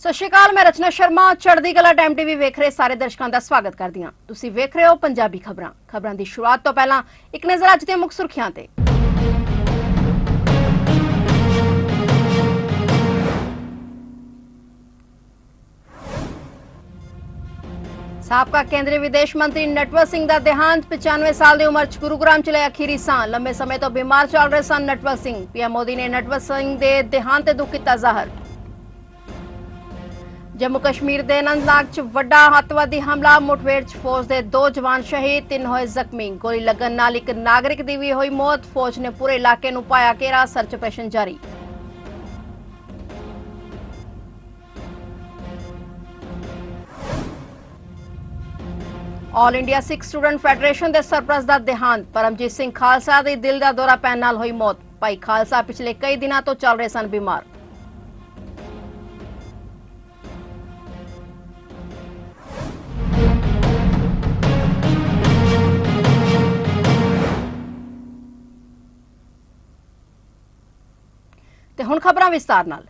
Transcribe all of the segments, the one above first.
ਸਤਿ ਸ਼੍ਰੀ ਅਕਾਲ, ਮੈਂ ਰਚਨਾ ਸ਼ਰਮਾ। ਚੜ੍ਹਦੀ ਕਲਾ ਟਾਈਮ ਟੀਵੀ ਵੇਖ ਰਹੇ ਸਾਰੇ ਦਰਸ਼ਕਾਂ ਦਾ ਸਵਾਗਤ ਕਰਦੀ ਹਾਂ। ਤੁਸੀਂ ਵੇਖ ਰਹੇ ਹੋ ਪੰਜਾਬੀ ਖਬਰਾਂ। ਖਬਰਾਂ ਦੀ ਸ਼ੁਰੂਆਤ ਤੋਂ ਪਹਿਲਾਂ ਇੱਕ ਨਜ਼ਰ ਅੱਜ ਦੀਆਂ ਮੁੱਖ ਸੁਰਖੀਆਂ ਤੇ। ਸਾਬਕਾ ਕੇਂਦਰੀ ਵਿਦੇਸ਼ ਮੰਤਰੀ ਨਟਵਰ ਸਿੰਘ ਦਾ ਦੇਹਾਂਤ 95 ਸਾਲ ਦੀ ਉਮਰ 'ਚ ਗੁਰੂਗ੍ਰਾਮ ਚ ਲਿਆ ਅਖੀਰੀ ਸਾਹ। ਲੰਬੇ ਸਮੇਂ ਤੋਂ ਬਿਮਾਰ ਚੱਲ ਰਹੇ ਸਨ ਨਟਵਰ ਸਿੰਘ। ਪੀਐਮ ਮੋਦੀ ਨੇ ਨਟਵਰ ਸਿੰਘ ਦੇ ਦੇਹਾਂਤ ਤੇ ਦੁੱਖ ਕੀਤਾ ਜ਼ਾਹਰ। ਜੰਮੂ ਕਸ਼ਮੀਰ ਦੇ ਅਨੰਤਨਾਗ 'ਚ ਵੱਡਾ ਹੱਤਵਾਦੀ ਹਮਲਾ ਮੁਠਭੇੜ 'ਚ ਫੌਜ ਦੇ ਦੋ ਜਵਾਨ ਸ਼ਹੀਦ, ਤਿੰਨ ਹੋਏ ਜ਼ਖਮੀ। ਗੋਲੀ ਲੱਗਣ ਨਾਲ ਇੱਕ ਨਾਗਰਿਕ ਦੀ ਵੀ ਹੋਈ ਮੌਤ। ਫੌਜ ਨੇ ਪੂਰੇ ਇਲਾਕੇ ਨੂੰ ਪਾਇਆ ਘੇਰਾ ਸਰਚ ਆਪਰੇਸ਼ਨ ਜਾਰੀ। All India Sikh student federation ਦੇ ਸਰਪ੍ਰਸਤ ਦਾ ਦੇਹਾਂਤ। ਪਰਮਜੀਤ ਸਿੰਘ ਖਾਲਸਾ ਦੀ ਦਿਲ ਦਾ ਦੌਰਾ ਪੈਣ ਨਾਲ ਹੋਈ ਮੌਤ। ਭਾਈ ਖਾਲਸਾ ਪਿਛਲੇ ਕਈ ਦਿਨਾਂ ਤੋਂ ਚੱਲ ਰਹੇ ਸਨ ਬਿਮਾਰ। ਹੁਣ ਖਬਰਾਂ ਵਿਸਤਾਰ ਨਾਲ।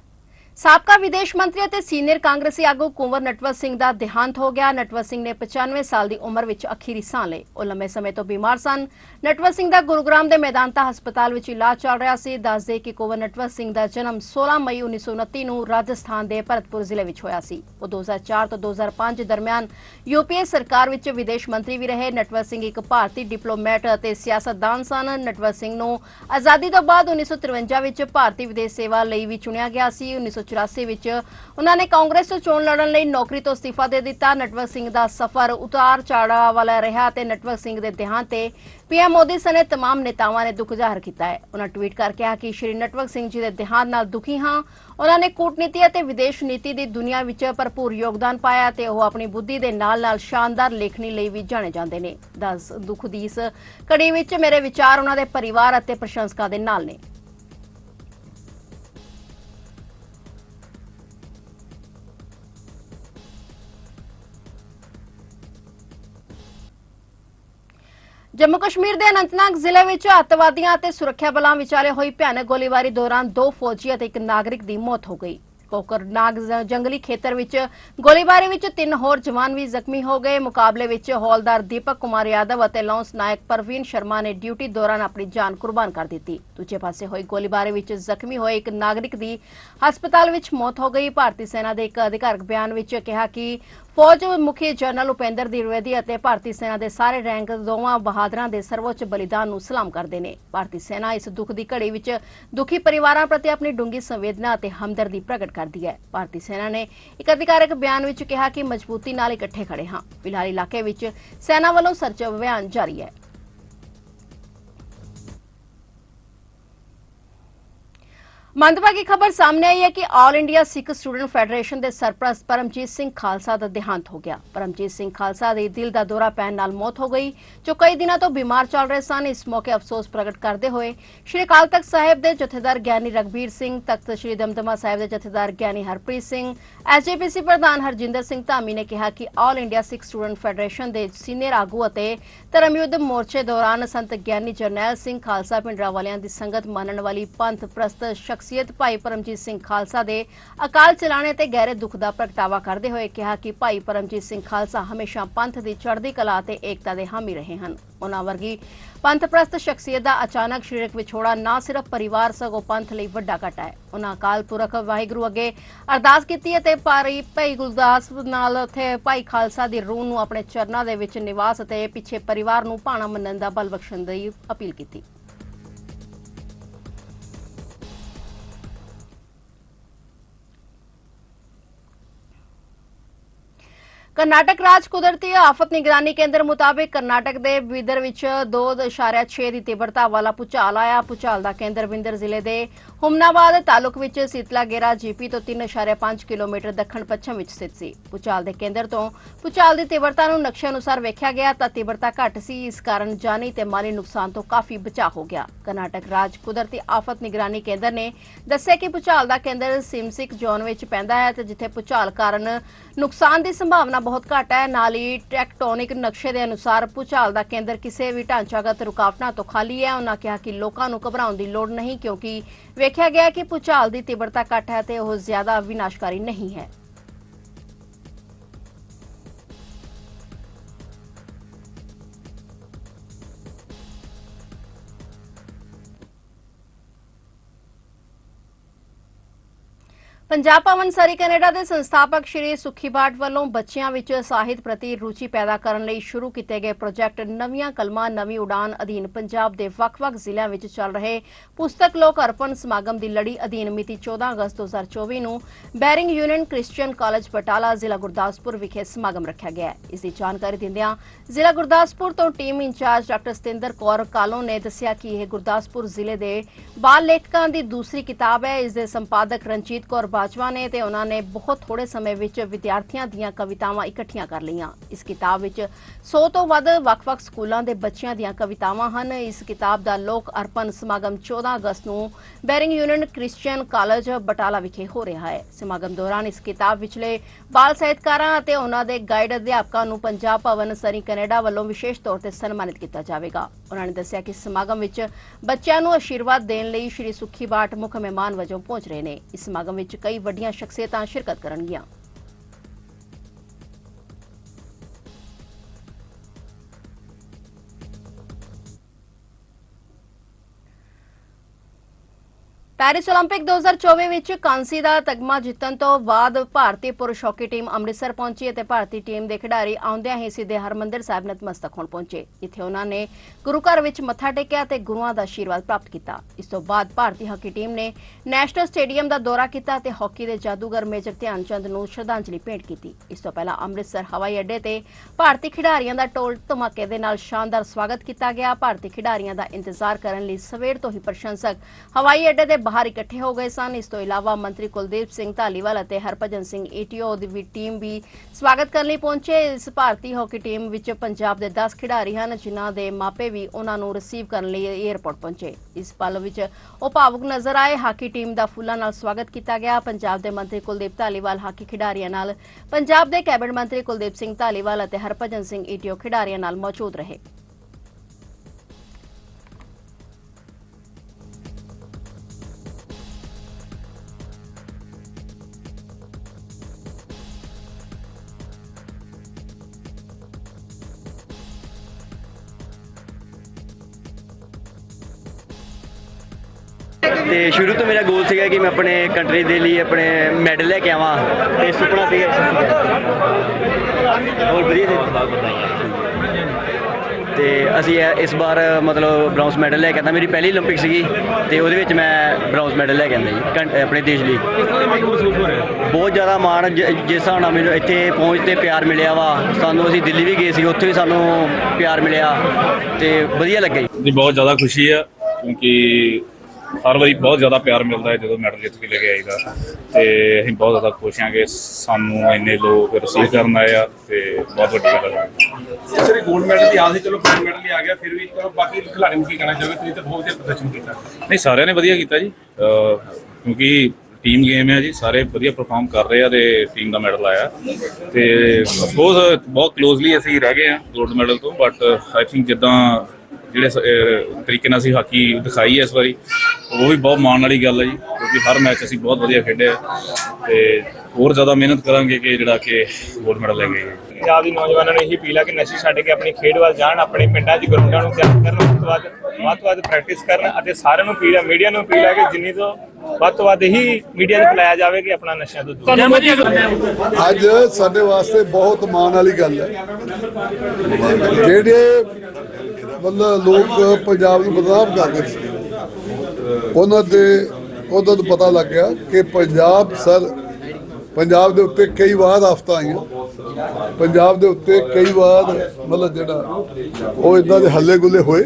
ਸਾਬਕਾ ਵਿਦੇਸ਼ ਮੰਤਰੀ ਅਤੇ ਸੀਨੀਅਰ ਕਾਂਗਰਸੀ ਆਗੂ ਕੁੰਵਰ ਨਟਵਰ ਸਿੰਘ ਦਾ ਦੇਹਾਂਤ ਹੋ ਗਿਆ। ਨਟਵਰ ਸਿੰਘ ਨੇ 95 ਸਾਲ ਦੀ ਉਮਰ ਵਿੱਚ ਅਖੀਰੀ ਸਾਹ ਲਏ। ਉਹ ਲੰਮੇ ਸਮੇਂ ਤੋਂ ਬਿਮਾਰ ਸਨ। ਨਟਵਰ ਸਿੰਘ ਦਾ ਗੁਰੂਗ੍ਰਾਮ ਦੇ ਮੈਦਾਨਤਾ ਹਸਪਤਾਲ ਵਿੱਚ ਇਲਾਜ ਚੱਲ ਰਿਹਾ ਸੀ। ਦੱਸਦੇ ਕਿ ਕੁੰਵਰ ਨਟਵਰ ਸਿੰਘ ਦਾ ਜਨਮ 16 ਮਈ 1929 ਨੂੰ ਰਾਜਸਥਾਨ ਦੇ ਭਰਤਪੁਰ ਜ਼ਿਲ੍ਹੇ ਵਿੱਚ ਹੋਇਆ ਸੀ। ਉਹ 2004 ਤੋਂ 2005 ਦਰਮਿਆਨ ਯੂਪੀਏ ਸਰਕਾਰ ਵਿੱਚ ਵਿਦੇਸ਼ ਮੰਤਰੀ ਵੀ ਰਹੇ। ਨਟਵਰ ਸਿੰਘ ਇੱਕ ਭਾਰਤੀ ਡਿਪਲੋਮੈਟ ਅਤੇ ਸਿਆਸਤਦਾਨ ਸਨ। ਨਟਵਰ ਸਿੰਘ ਨੂੰ ਆਜ਼ਾਦੀ ਤੋਂ ਬਾਅਦ 1953 ਵਿੱਚ ਭਾਰਤੀ ਵਿਦੇਸ਼ ਸੇਵਾ ਲਈ ਵੀ ਚੁਣਿਆ ਗਿਆ ਸੀ 1984 ਵਿੱਚ ਉਹਨਾਂ ਨੇ ਕਾਂਗਰਸ ਤੋਂ ਚੋਣ ਲੜਨ ਲਈ ਨੌਕਰੀ ਤੋਂ ਅਸਤੀਫਾ ਦੇ ਦਿੱਤਾ ਨਟਵਰ ਸਿੰਘ ਦਾ ਸਫ਼ਰ ਉਤਾਰ ਚੜ੍ਹਾਅ ਵਾਲਾ ਰਿਹਾ ਤੇ ਨਟਵਰ ਸਿੰਘ ਦੇ ਦੇਹਾਂਤ ਤੇ ਪੀਐਮ ਮੋਦੀ ਸਣੇ तमाम ਨੇਤਾਵਾਂ ਨੇ ਦੁੱਖ ਜ਼ਾਹਰ ਕੀਤਾ ਹੈ ਉਹਨਾਂ ਟਵੀਟ ਕਰਕੇ ਕਿਹਾ ਕਿ ਸ਼੍ਰੀ ਨਟਵਰ ਸਿੰਘ ਜੀ ਦੇ ਦੇਹਾਂਤ ਨਾਲ ਦੁਖੀ ਹਾਂ ਉਹਨਾਂ ਨੇ ਕੂਟਨੀਤੀ ਅਤੇ ਵਿਦੇਸ਼ ਨੀਤੀ ਦੀ ਦੁਨੀਆ ਵਿੱਚ ਭਰਪੂਰ ਯੋਗਦਾਨ ਪਾਇਆ ਤੇ ਉਹ ਆਪਣੀ ਬੁੱਧੀ ਦੇ ਨਾਲ-ਨਾਲ ਸ਼ਾਨਦਾਰ ਲੇਖਣੀ ਲਈ ਵੀ ਜਾਣੇ ਜਾਂਦੇ ਨੇ ਦਸ ਦੁੱਖ ਦੀ ਇਸ ਕੜੀ ਵਿੱਚ ਮੇਰੇ ਵਿਚਾਰ ਉਹਨਾਂ ਦੇ ਪਰਿਵਾਰ ਅਤੇ ਪ੍ਰਸ਼ੰਸਕਾਂ ਦੇ ਨਾਲ ਨੇ ਜੰਮੂ ਕਸ਼ਮੀਰ ਦੇ ਅਨੰਤਨਾਗ ਜ਼ਿਲ੍ਹੇ ਵਿੱਚ ਅੱਤਵਾਦੀਆਂ ਅਤੇ ਸੁਰੱਖਿਆ ਬਲਾਂ ਵਿਚਾਲੇ ਹੋਈ ਭਿਆਨਕ ਗੋਲੀਬਾਰੀ ਦੌਰਾਨ ਦੋ ਫੌਜੀ ਅਤੇ ਇੱਕ ਨਾਗਰਿਕ ਦੀ ਮੌਤ ਹੋ ਗਈ। ਕੋਕਰਨਾਗ ਜੰਗਲੀ ਖੇਤਰ ਵਿੱਚ ਗੋਲੀਬਾਰੀ ਵਿੱਚ ਤਿੰਨ ਹੋਰ ਜਵਾਨ ਵੀ ਜ਼ਖਮੀ ਹੋ ਗਏ। ਮੁਕਾਬਲੇ ਵਿੱਚ ਹੌਲਦਾਰ ਦੀਪਕ ਕੁਮਾਰ ਯਾਦਵ ਅਤੇ ਲੌਂਸ ਨਾਇਕ ਪ੍ਰਵੀਨ ਸ਼ਰਮਾ ਨੇ ਡਿਊਟੀ ਦੌਰਾਨ ਆਪਣੀ ਜਾਨ ਕੁਰਬਾਨ ਕਰ ਦਿੱਤੀ। ਦੂਜੇ ਪਾਸੇ ਹੋਈ ਗੋਲੀਬਾਰੀ ਵਿੱਚ ਜ਼ਖਮੀ ਹੋਏ ਇੱਕ ਨਾਗਰਿਕ ਦੀ ਹਸਪਤਾਲ ਵਿੱਚ ਮੌਤ ਹੋ ਗਈ। ਭਾਰਤੀ ਸੈਨਾ ਦੇ ਇੱਕ ਅਧਿਕਾਰਕ ਬਿਆਨ ਵਿੱਚ ਕਿਹਾ ਕਿ ਫੌਜ ਮੁਖੀ ਜਨਰਲ ਉਪੇਂਦਰ ਦਿਵੇਦੀ ਅਤੇ ਭਾਰਤੀ ਸੈਨਾ ਦੇ ਸਾਰੇ ਰੈਂਕ ਦੋਵਾਂ ਬਹਾਦਰਾਂ ਦੇ ਸਰਵੋੱਚ ਬਲੀਦਾਨ ਨੂੰ ਸਲਾਮ ਕਰਦੇ ਨੇ। ਭਾਰਤੀ ਸੈਨਾ ਇਸ ਦੁੱਖ ਦੀ ਘੜੀ ਵਿੱਚ ਦੁਖੀ ਪਰਿਵਾਰਾਂ ਪ੍ਰਤੀ ਆਪਣੀ ਡੂੰਗੀ ਸੰਵੇਦਨਾ ਅਤੇ ਹਮਦਰਦੀ ਪ੍ਰਗਟ ਕਰਦੀ ਹੈ। ਭਾਰਤੀ ਸੈਨਾ ਨੇ ਇੱਕ ਅਧਿਕਾਰਕ ਬਿਆਨ ਵਿੱਚ ਕਿਹਾ ਕਿ ਮਜ਼ਬੂਤੀ ਨਾਲ ਇਕੱਠੇ ਖੜੇ ਹਾਂ। ਫਿਲਹਾਲ ਇਲਾਕੇ ਵਿੱਚ ਸੈਨਾ ਵੱਲੋਂ ਸਰਚ ਅਭਿਆਨ ਜਾਰੀ ਹੈ। ਮੰਦਭਾਗੀ ਖਬਰ ਸਾਹਮਣੇ ਆਈ ਹੈ ਕਿ all India Sikh student federation ਦੇ ਸਰਪ੍ਰਸਤ ਪਰਮਜੀਤ ਸਿੰਘ ਖਾਲਸਾ ਦਾ ਦੇਹਾਂਤ ਹੋ ਗਿਆ। ਪਰਮਜੀਤ ਸਿੰਘ ਖਾਲਸਾ ਦੀ ਦਿਲ ਦਾ ਦੌਰਾ ਪੈਣ ਨਾਲ ਮੌਤ ਹੋ ਗਈ, ਜੋ ਕਈ ਦਿਨਾਂ ਤੋਂ ਬਿਮਾਰ ਚੱਲ ਰਹੇ ਸਨ। ਇਸ ਮੌਕੇ ਅਫਸੋਸ ਪ੍ਰਗਟ ਕਰਦੇ ਹੋਏ ਸ਼੍ਰੀ ਅਕਾਲ ਤਖਤ ਸਾਹਿਬ ਦੇ ਜਥੇਦਾਰ ਗਿਆਨੀ ਰਗਬੀਰ ਸਿੰਘ, ਤਖਤ ਸ਼੍ਰੀ ਦਮਦਮਾ ਸਾਹਿਬ ਦੇ ਜਥੇਦਾਰ ਗਿਆਨੀ ਹਰਪ੍ਰੀਤ ਸਿੰਘ ਐਸਜੀਪੀਸੀ ਪ੍ਰਧਾਨ ਹਰਜਿੰਦਰ ਸਿੰਘ ਧਾਮੀ ਨੇ ਕਿਹਾ ਕਿ all India Sikh student federation ਦੇ ਸੀਨੀਅਰ ਆਗੂ ਅਤੇ ਧਰਮਯੁੱਧ ਮੋਰਚੇ ਦੌਰਾਨ ਸੰਤ ਗਿਆਨੀ ਜਰਨੈਲ ਸਿੰਘ ਖਾਲਸਾ ਪਿੰਡਰਾ ਵਾਲਿਆਂ ਦੀ ਸੰਗਤ ਮੰਨਣ ਵਾਲੀ ਪੰਥ ਪ੍ਰਸਤ ਸ਼ਖਸੀਅਤ ਭਾਈ ਪਰਮਜੀਤ ਸਿੰਘ ਖਾਲਸਾ ਦੇ ਅਕਾਲ ਚਲਾਣੇ ਤੇ ਗਹਿਰੇ ਦੁੱਖ ਦਾ ਪ੍ਰਗਟਾਵਾ ਕਰਦੇ ਹੋਏ ਕਿਹਾ ਕਿ ਭਾਈ ਪਰਮਜੀਤ ਸਿੰਘ ਖਾਲਸਾ ਹਮੇਸ਼ਾ ਪੰਥ ਦੀ ਚੜ੍ਹਦੀ ਕਲਾ ਤੇ ਏਕਤਾ ਦੇ ਹਾਮੀ ਰਹੇ ਹਨ। ਉਹਨਾਂ ਵਰਗੀ ਪੰਥ ਪ੍ਰਸਤ ਸ਼ਖਸੀਅਤ ਦਾ ਅਚਾਨਕ ਸਰੀਰਕ ਵਿਛੋੜਾ ਨਾ ਸਿਰਫ ਪਰਿਵਾਰ ਸਗੋਂ ਪੰਥ ਲਈ ਵੱਡਾ ਘਟਾ ਹੈ। ਉਹਨਾਂ ਅਕਾਲ ਪੁਰਖ ਵਾਹਿਗੁਰੂ ਅੱਗੇ ਅਰਦਾਸ ਕੀਤੀ ਅਤੇ ਭਾਈ ਭਾਈ ਗੁਰਦਾਸ ਨਾਲ ਉੱਥੇ ਭਾਈ ਖਾਲਸਾ ਦੀ ਰੂਹ ਨੂੰ ਆਪਣੇ ਚਰਨਾਂ ਦੇ ਵਿੱਚ ਨਿਵਾਸ ਅਤੇ ਪਿੱਛੇ ਪਰਿਵਾਰ ਨੂੰ ਭਾਣਾ ਮੰਨਣ ਦਾ ਬਲ ਬਖਸ਼ਣ ਦੀ ਅਪੀਲ ਕੀਤੀ। ਕਰਨਾਟਕ ਰਾਜ ਕੁਦਰਤੀ ਆਫਤ ਨਿਗਰਾਨੀ ਕੇਂਦਰ ਮੁਤਾਬਕ ਕਰਨਾਟਕ ਦੇ ਬੀਦਰ ਵਿੱਚ 2.6 ਦੀ ਤੀਬਰਤਾ ਵਾਲਾ ਭੁਚਾਲ ਆਇਆ। ਭੁਚਾਲ ਦਾ ਕੇਂਦਰ ਬਿੰਦਰ ਜ਼ਿਲ੍ਹੇ ਦੇ ਹੁਮਨਾਬਾਦ ਤਾਲੁਕ ਵਿੱਚ ਸੀਤਲਾਗੇਰਾ ਜੀਪੀ ਤੋਂ 3.5 ਕਿਲੋਮੀਟਰ ਦੱਖਣ ਪੱਛਮ ਵਿੱਚ ਸਥਿਤ ਸੀ। ਭੁਚਾਲ ਦੇ ਕੇਂਦਰ ਤੋਂ ਭੁਚਾਲ ਦੀ ਤੀਬਰਤਾ ਨੂੰ ਨਕਸ਼ੇ ਅਨੁਸਾਰ ਵੇਖਿਆ ਗਿਆ ਤਾਂ ਤੀਬਰਤਾ ਘੱਟ ਸੀ। ਇਸ ਕਾਰਨ ਜਾਨੀ ਤੇ ਮਾਲੀ ਨੁਕਸਾਨ ਤੋਂ ਕਾਫੀ ਬਚਾਅ ਹੋ ਗਿਆ। ਕਰਨਾਟਕ ਰਾਜ ਕੁਦਰਤੀ ਆਫਤ ਨਿਗਰਾਨੀ ਕੇਂਦਰ ਨੇ ਦੱਸਿਆ ਕਿ ਭੁਚਾਲ ਦਾ ਕੇਂਦਰ ਸਿਮਸਿਕ ਜ਼ੋਨ ਵਿੱਚ ਪੈਂਦਾ ਹੈ ਤੇ ਜਿੱਥੇ ਭੁਚਾਲ ਕਾਰਨ ਨੁਕਸਾਨ ਦੀ ਸੰਭਾਵਨਾ ਬਹੁਤ ਘੱਟ ਹੈ। ਨਾਲ ਹੀ ਟੈਕਟੋਨਿਕ ਨਕਸ਼ੇ ਦੇ ਅਨੁਸਾਰ ਭੂਚਾਲ ਦਾ ਕੇਂਦਰ ਕਿਸੇ ਵੀ ਢਾਂਚਾਗਤ ਰੁਕਾਵਟਾਂ ਤੋਂ ਖਾਲੀ ਹੈ। ਉਹਨਾਂ ਕਿਹਾ ਕਿ ਲੋਕਾਂ ਨੂੰ ਘਬਰਾਉਣ ਦੀ ਲੋੜ ਨਹੀਂ ਕਿਉਂਕਿ ਵੇਖਿਆ ਗਿਆ ਕਿ ਭੂਚਾਲ ਦੀ ਤੀਬਰਤਾ ਘੱਟ ਹੈ ਤੇ ਉਹ ਜ਼ਿਆਦਾ ਵਿਨਾਸ਼ਕਾਰੀ ਨਹੀਂ ਹੈ। ਪੰਜਾਬ ਭਵਨ ਸਰੀ ਕੈਨੇਡਾ ਦੇ ਸੰਸਥਾਪਕ ਸ਼੍ਰੀ ਸੁਖੀ ਬਾਟ ਵੱਲੋਂ ਬੱਚਿਆਂ ਵਿੱਚ ਸਾਹਿਤ ਪ੍ਰਤੀ ਰੁਚੀ ਪੈਦਾ ਕਰਨ ਲਈ ਸ਼ੁਰੂ ਕੀਤੇ ਗਏ ਪ੍ਰੋਜੈਕਟ ਨਵੀਆਂ ਕਲਮਾਂ, ਨਵੀਂ ਉਡਾਨ ਅਧੀਨ ਪੰਜਾਬ ਦੇ ਵੱਖ-ਵੱਖ ਜ਼ਿਲ੍ਹਿਆਂ ਵਿੱਚ ਚੱਲ ਰਹੇ ਪੁਸਤਕ ਲੋਕ ਅਰਪਣ ਸਮਾਗਮ ਦੀ ਲੜੀ ਅਧੀਨ ਮਿਤੀ 14 ਅਗਸਤ 2024 ਨੂੰ Baring Union Christian College Batala ਜ਼ਿਲ੍ਹਾ ਗੁਰਦਾਸਪੁਰ ਵਿਖੇ ਸਮਾਗਮ ਰੱਖਿਆ ਗਿਆ। ਹੈ ਇਸ ਦੀ ਜਾਣਕਾਰੀ ਦਿੰਦਿਆਂ ਜ਼ਿਲ੍ਹਾ ਗੁਰਦਾਸਪੁਰ ਤੋਂ team incharge doctor Satinder Kaur Kalon ਨੇ ਦੱਸਿਆ ਕਿ ਇਹ ਗੁਰਦਾਸਪੁਰ ਜ਼ਿਲ੍ਹੇ ਦੇ ਬਾਲ ਲੇਖਕਾਂ ਦੀ ਦੂਸਰੀ ਕਿਤਾਬ ਹੈ। ਇਸ ਦੇ ਸੰਪਾਦਕ ਰਣਜੀਤ ਕੌਰ ਬਾਜਵਾ ਨੇ ਤੇ ਉਹਨਾਂ ਨੇ ਬਹੁਤ ਥੋੜੇ ਸਮੇਂ ਵਿੱਚ ਵਿਦਿਆਰਥੀਆਂ ਦੀਆਂ ਕਵਿਤਾਵਾਂ ਇਕੱਠੀਆਂ ਕਰ ਲਈਆਂ। ਇਸ ਕਿਤਾਬ ਵਿੱਚ 100 ਤੋਂ ਵੱਧ ਵੱਖ-ਵੱਖ ਸਕੂਲਾਂ ਦੇ ਬੱਚਿਆਂ ਦੀਆਂ ਕਵਿਤਾਵਾਂ ਹਨ। ਇਸ ਕਿਤਾਬ ਦਾ ਲੋਕ ਅਰਪਣ ਸਮਾਗਮ 14 ਅਗਸਤ ਨੂੰ Baring Union Christian College Batala ਵਿਖੇ ਹੋ ਰਿਹਾ ਹੈ। ਸਮਾਗਮ ਦੌਰਾਨ ਇਸ ਕਿਤਾਬ ਵਿਚਲੇ ਬਾਲ ਸਾਹਿਤਕਾਰਾਂ ਅਤੇ ਉਹਨਾਂ ਦੇ ਗਾਈਡ ਅਧਿਆਪਕਾਂ ਨੂੰ ਪੰਜਾਬ ਭਵਨ ਸਰੀ ਕੈਨੇਡਾ ਵੱਲੋਂ ਵਿਸ਼ੇਸ਼ ਤੌਰ ਤੇ ਸਨਮਾਨਿਤ ਕੀਤਾ ਜਾਵੇਗਾ। ਉਹਨਾਂ ਨੇ ਦੱਸਿਆ ਕਿ ਸਮਾਗਮ ਵਿੱਚ ਬੱਚਿਆਂ ਨੂੰ ਆਸ਼ੀਰਵਾਦ ਦੇਣ ਲਈ ਸ਼੍ਰੀ ਸੁਖੀ ਬਾਟ ਮੁੱਖ ਮਹਿਮਾਨ ਵਜੋਂ ਪਹੁੰਚ ਰਹੇ ਨੇ। ਇਸ ਸਮਾਗਮ ਵਿੱਚ ਕਈ ਵੱਡੀਆਂ ਸ਼ਖਸੀਅਤਾਂ ਸ਼ਿਰਕਤ ਕਰਨਗੀਆਂ। ਪੈਰਿਸ 올림픽 2024 ਵਿੱਚ ਕਾਂਸੀ ਦਾ ਤਗਮਾ ਜਿੱਤਣ ਤੋਂ ਬਾਅਦ ਭਾਰਤੀ ਪੁਰਸ਼ ਹਾਕੀ ਟੀਮ ਅੰਮ੍ਰਿਤਸਰ ਪਹੁੰਚੀ ਅਤੇ ਭਾਰਤੀ ਟੀਮ ਦੇ ਖਿਡਾਰੀ ਆਉਂਦਿਆਂ ਹੀ ਸਿੱਧੇ ਹਰਮੰਦਰ ਸਾਹਿਬ ਨਤਮਸਤਕ ਹੋਣ ਪਹੁੰਚੇ ਇੱਥੇ ਉਹਨਾਂ ਨੇ ਗੁਰੂ ਘਰ ਵਿੱਚ ਮੱਥਾ ਟੇਕਿਆ ਤੇ ਗੁਰੂਆਂ ਦਾ ਆਸ਼ੀਰਵਾਦ ਪ੍ਰਾਪਤ ਕੀਤਾ ਇਸ ਤੋਂ ਬਾਅਦ ਭਾਰਤੀ ਹਾਕੀ ਟੀਮ ਨੇ ਨੈਸ਼ਨਲ ਸਟੇਡੀਅਮ ਦਾ ਦੌਰਾ ਕੀਤਾ ਤੇ ਹਾਕੀ ਦੇ ਜਾਦੂਗਰ ਮੇਜਰ ਧਿਆਨ ਚੰਦ ਨੂੰ ਸ਼ਰਧਾਂਜਲੀ ਭੇਂਟ ਕੀਤੀ ਇਸ ਤੋਂ ਪਹਿਲਾਂ ਅੰਮ੍ਰਿਤਸਰ ਹਵਾਈ ਅੱਡੇ ਤੇ ਭਾਰਤੀ ਖਿਡਾਰੀਆਂ ਦਾ ਟੋਲ ਧਮਾਕੇ ਦੇ ਨਾਲ ਸ਼ਾਨਦਾਰ ਸਵਾਗਤ ਕੀਤਾ ਗਿਆ ਭਾਰਤੀ ਖਿਡਾਰੀਆਂ ਦਾ ਇੰਤਜ਼ਾਰ ਕਰਨ ਲਈ ਸਵੇਰ ਤੋਂ ਹੀ ਪ੍ਰਸ਼ੰਸਕ ਹਵਾਈ ਅੱਡੇ ਦੇ ਬਾਹਰ ਇਕੱਠੇ ਹੋ ਗਏ ਸਨ। ਇਸ ਤੋਂ ਇਲਾਵਾ ਮੰਤਰੀ ਕੁਲਦੀਪ ਸਿੰਘ ਧਾਲੀਵਾਲ ਅਤੇ ਹਰਭਜਨ ਸਿੰਘ ਈਟੀਓ ਦੀ ਵੀ ਟੀਮ ਵੀ ਸਵਾਗਤ ਕਰਨ ਲਈ ਪਹੁੰਚੇ। ਇਸ ਭਾਰਤੀ ਹਾਕੀ ਟੀਮ ਵਿੱਚ ਪੰਜਾਬ ਦੇ 10 ਖਿਡਾਰੀ ਹਨ, ਜਿਨ੍ਹਾਂ ਦੇ ਮਾਪੇ ਵੀ ਉਹਨਾਂ ਨੂੰ ਰਿਸੀਵ ਕਰਨ ਲਈ 에ਅਰਪੋਰਟ ਪਹੁੰਚੇ। ਇਸ ਪਲ ਵਿੱਚ ਉਹ ਭਾਵੁਕ ਨਜ਼ਰ ਆਏ। ਹਾਕੀ ਟੀਮ ਦਾ ਫੁੱਲਾਂ ਨਾਲ ਸਵਾਗਤ ਕੀਤਾ ਗਿਆ। ਪੰਜਾਬ ਦੇ ਮੰਤਰੀ ਕੁਲਦੀਪ ਧਾਲੀਵਾਲ ਹਾਕੀ ਖਿਡਾਰੀਆਂ ਨਾਲ ਪੰਜਾਬ ਦੇ ਕੈਬਨਿਟ ਮੰਤਰੀ ਕੁਲਦੀਪ ਸਿੰਘ ਧਾਲੀਵਾਲ ਅਤੇ ਹਰਭਜਨ ਸਿੰਘ ਈਟੀਓ ਖਿਡਾਰੀਆਂ ਨਾਲ ਮੌਜੂਦ ਰਹੇ। ਤੇ ਸ਼ੁਰੂ ਤੋਂ ਮੇਰਾ ਗੋਲ ਸੀਗਾ ਕਿ ਮੈਂ ਆਪਣੇ ਕੰਟਰੀ ਦੇ ਲਈ ਆਪਣੇ ਮੈਡਲ ਲੈ ਕੇ ਆਵਾਂ ਤੇ ਸੁਪਨਾ ਸੀਗਾ ਹੋਰ ਵਧੀਆ ਸੀ ਤੇ ਅਸੀਂ ਇਹ- ਇਸ ਵਾਰ ਮਤਲਬ ਬ੍ਰਾਊਨਜ਼ ਮੈਡਲ ਲੈ ਕੇ ਆਂਦਾ ਮੇਰੀ ਪਹਿਲੀ 올림픽 ਸੀਗੀ ਤੇ ਉਹਦੇ ਵਿੱਚ ਮੈਂ ਬ੍ਰਾਊਨਜ਼ ਮੈਡਲ ਲੈ ਕੇ ਆਂਦਾ ਜੀ ਕੰ- ਆਪਣੇ ਦੇਸ਼ ਲਈ ਬਹੁਤ ਜ਼ਿਆਦਾ ਮਾਣ ਜ- ਜਿਸ ਹਿਸਾਬ ਨਾਲ ਮੈਨੂੰ ਇੱਥੇ ਪਹੁੰਚ ਤੇ ਪਿਆਰ ਮਿਲਿਆ ਵਾ ਸਾਨੂੰ ਅਸੀਂ ਦਿੱਲੀ ਵੀ ਗਏ ਸੀ ਉੱਥੇ ਵੀ ਸਾਨੂੰ ਪਿਆਰ ਮਿਲਿਆ ਤੇ ਵਧੀਆ ਲੱਗਿਆ ਜੀ ਜੀ ਬਹੁਤ ਜ਼ਿਆਦਾ ਖੁਸ਼ੀ ਆ ਕਿਉਂਕਿ ਹਰ ਵਾਰੀ ਬਹੁਤ ਜ਼ਿਆਦਾ ਪਿਆਰ ਮਿਲਦਾ ਹੈ ਜਦੋਂ ਮੈਡਲ ਜਿੱਤ ਕੇ ਲੈ ਕੇ ਆਈਦਾ। ਤੇ ਅਸੀਂ ਬਹੁਤ ਜ਼ਿਆਦਾ ਖੁਸ਼ ਹਾਂ ਕਿ ਸਾਨੂੰ ਇੰਨੇ ਲੋਕ ਰਸੀਵ ਕਰਨ ਆਏ ਆ ਤੇ ਬਹੁਤ ਵੱਡੀ ਗੱਲ ਹੈ ਸਿਰੇ 골ਡ ਮੈਡਲ ਦੀ ਆਸ ਸੀ ਚਲੋ 골ਡ ਮੈਡਲ ਹੀ ਆ ਗਿਆ ਫਿਰ ਵੀ ਚਲੋ ਬਾਕੀ ਖਿਡਾਰੀਆਂ ਨੂੰ ਕੀ ਕਹਿਣਾ ਚਾਹੋਗੇ? ਤੁਸੀਂ ਤਾਂ ਬਹੁਤ ਵਧੀਆ ਪ੍ਰਦਰਸ਼ਨ ਕੀਤਾ। ਨਹੀਂ ਸਾਰਿਆਂ ਨੇ ਵਧੀਆ ਕੀਤਾ ਜੀ। ਕਿਉਂਕਿ ਟੀਮ ਗੇਮ ਹੈ ਜੀ ਸਾਰੇ ਵਧੀਆ ਪਰਫਾਰਮ ਕਰ ਰਹੇ ਆ ਤੇ ਟੀਮ ਦਾ ਮੈਡਲ ਆਇਆ। ਤੇ ਅਫਕੋਰਸ ਬਹੁਤ ਕਲੋਜ਼ਲੀ ਅਸੀਂ ਰਹਿ ਗਏ ਆ ਗੋਲਡ ਮੈਡਲ ਤੋਂ ਬਟ ਆਈ ਥਿੰਕ ਜਿੱਦਾਂ ਜਿਹੜੇ ਅਹ ਤਰੀਕੇ ਨਾਲ ਅਸੀਂ ਹਾਕੀ ਦਿਖਾਈ ਹੈ ਇਸ ਵਾਰੀ ਉਹ ਵੀ ਬਹੁਤ ਮਾਣ ਵਾਲੀ ਗੱਲ ਹੈ ਜੀ ਕਿਉਂਕਿ ਹਰ ਮੈਚ ਅਸੀਂ ਬਹੁਤ ਵਧੀਆ ਖੇਡਿਆ ਤੇ ਹੋਰ ਜ਼ਿਆਦਾ ਮਿਹਨਤ ਕਰਾਂਗੇ ਕਿ ਜਿਹੜਾ ਕਿ 골ਡ ਮੈਡਲ ਲੈ ਕੇ ਆਈਏ। ਪੰਜਾਬ ਦੀ ਨੌਜਵਾਨਾਂ ਨੂੰ ਇਹੀ ਅਪੀਲ ਆ ਕਿ ਨਸ਼ੇ ਛੱਡ ਕੇ ਆਪਣੀ ਖੇਡ ਵੱਲ ਜਾਣ ਆਪਣੇ ਪਿੰਡਾਂ 'ਚ ਗਰਾਊਂਡਾਂ ਨੂੰ ਤਿਆਰ ਕਰਨ ਵੱਧ ਤੋਂ ਵੱਧ ਵੱਧ ਤੋਂ ਵੱਧ ਪ੍ਰੈਕਟਿਸ ਕਰਨ ਅਤੇ ਸਾਰਿਆਂ ਨੂੰ ਅਪੀਲ ਆ ਮੀਡੀਆ ਨੂੰ ਅਪੀਲ ਆ ਕਿ ਜਿੰਨੀ ਤੋਂ ਵੱਧ ਤੋਂ ਵੱਧ ਹੀ ਮੀਡੀਆ ਨੂੰ ਫੈਲਾਇਆ ਜਾਵੇ ਕਿ ਆਪਣਾ ਨਸ਼ਿਆਂ ਤੋਂ ਦੂਰ ਅੱਜ ਸਾਡੇ ਵਾਸਤੇ ਬਹੁਤ ਮਾਣ ਵਾਲੀ ਗੱਲ ਹੈ। ਜਿਹੜੇ ਮਤਲਬ ਲੋਕ ਪੰਜਾਬ ਨੂੰ ਬਦਨਾਮ ਕਰਦੇ ਸੀ। ਉਹਨਾਂ ਦੇ, ਉਹਨਾਂ ਨੂੰ ਪਤਾ ਲੱਗ ਗਿਆ ਕਿ ਪੰਜਾਬ ਸਰ, ਪੰਜਾਬ ਦੇ ਉੱਤੇ ਕਈ ਵਾਰ ਆਫਤਾਂ ਆਈਆਂ। ਪੰਜਾਬ ਦੇ ਉੱਤੇ ਕਈ ਵਾਰ ਮਤਲਬ ਜਿਹੜਾ ਉਹ ਇਦਾਂ ਦੇ ਹੱਲੇ ਗੁੱਲੇ ਹੋਏ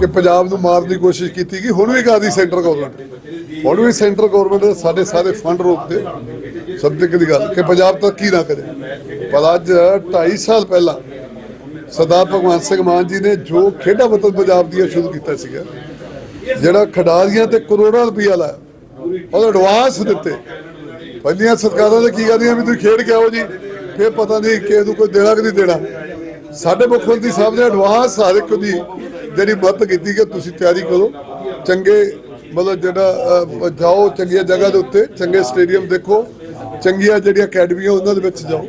ਕਿ ਪੰਜਾਬ ਨੂੰ ਮਾਰਨ ਦੀ ਕੋਸ਼ਿਸ਼ ਕੀਤੀ ਗਈ। ਹੁਣ ਵੀ ਕਰਦੀ ਸੈਂਟਰ ਗਵਰਨਮੈਂਟ। ਹੁਣ ਵੀ ਸੈਂਟਰ ਗਵਰਨਮੈਂਟ ਸਾਡੇ ਸਾਰੇ ਫੰਡ ਰੋਕਦੇ ਸਭ ਦੀ ਗੱਲ ਕਿ ਪੰਜਾਬ ਤਾਂ ਕੀ ਨਾ ਕਰੇ। ਪਰ ਅੱਜ 2.5 ਸਾਲ ਪਹਿਲਾਂ ਸਰਦਾਰ ਭਗਵੰਤ ਸਿੰਘ ਮਾਨ ਜੀ ਨੇ ਜੋ ਖੇਡਾਂ ਵਤਨ ਪੰਜਾਬ ਦੀਆਂ ਸ਼ੁਰੂ ਕੀਤਾ ਸੀਗਾ, ਜਿਹੜਾ ਖਿਡਾਰੀਆਂ ਤੇ ਕਰੋੜਾਂ ਰੁਪਈਆ ਲਾਇਆ, ਉਹਦੇ ਐਡਵਾਂਸ ਦਿੱਤੇ। ਪਹਿਲੀਆਂ ਸਰਕਾਰਾਂ ਨੇ ਕੀ ਕਰਦੀਆਂ ਵੀ ਤੁਸੀਂ ਖੇਡ ਕੇ ਆਓ ਜੀ, ਫਿਰ ਪਤਾ ਨਹੀਂ ਕਿਸ ਨੂੰ ਕੋਈ ਦੇਣਾ ਕਿ ਨਹੀਂ ਦੇਣਾ। ਸਾਡੇ ਮੁੱਖ ਮੰਤਰੀ ਸਾਹਿਬ ਨੇ ਐਡਵਾਂਸ ਹਰ ਇੱਕ ਦੀ ਜਿਹੜੀ ਮਦਦ ਕੀਤੀ ਕਿ ਤੁਸੀਂ ਤਿਆਰੀ ਕਰੋ, ਚੰਗੇ ਮਤਲਬ ਜਿਹੜਾ ਜਾਓ ਚੰਗੀਆਂ ਜਗ੍ਹਾ ਦੇ ਉੱਤੇ, ਚੰਗੇ ਸਟੇਡੀਅਮ ਦੇਖੋ, ਚੰਗੀਆਂ ਜਿਹੜੀਆਂ ਅਕੈਡਮੀਆਂ ਉਹਨਾਂ ਦੇ ਵਿੱਚ ਜਾਓ।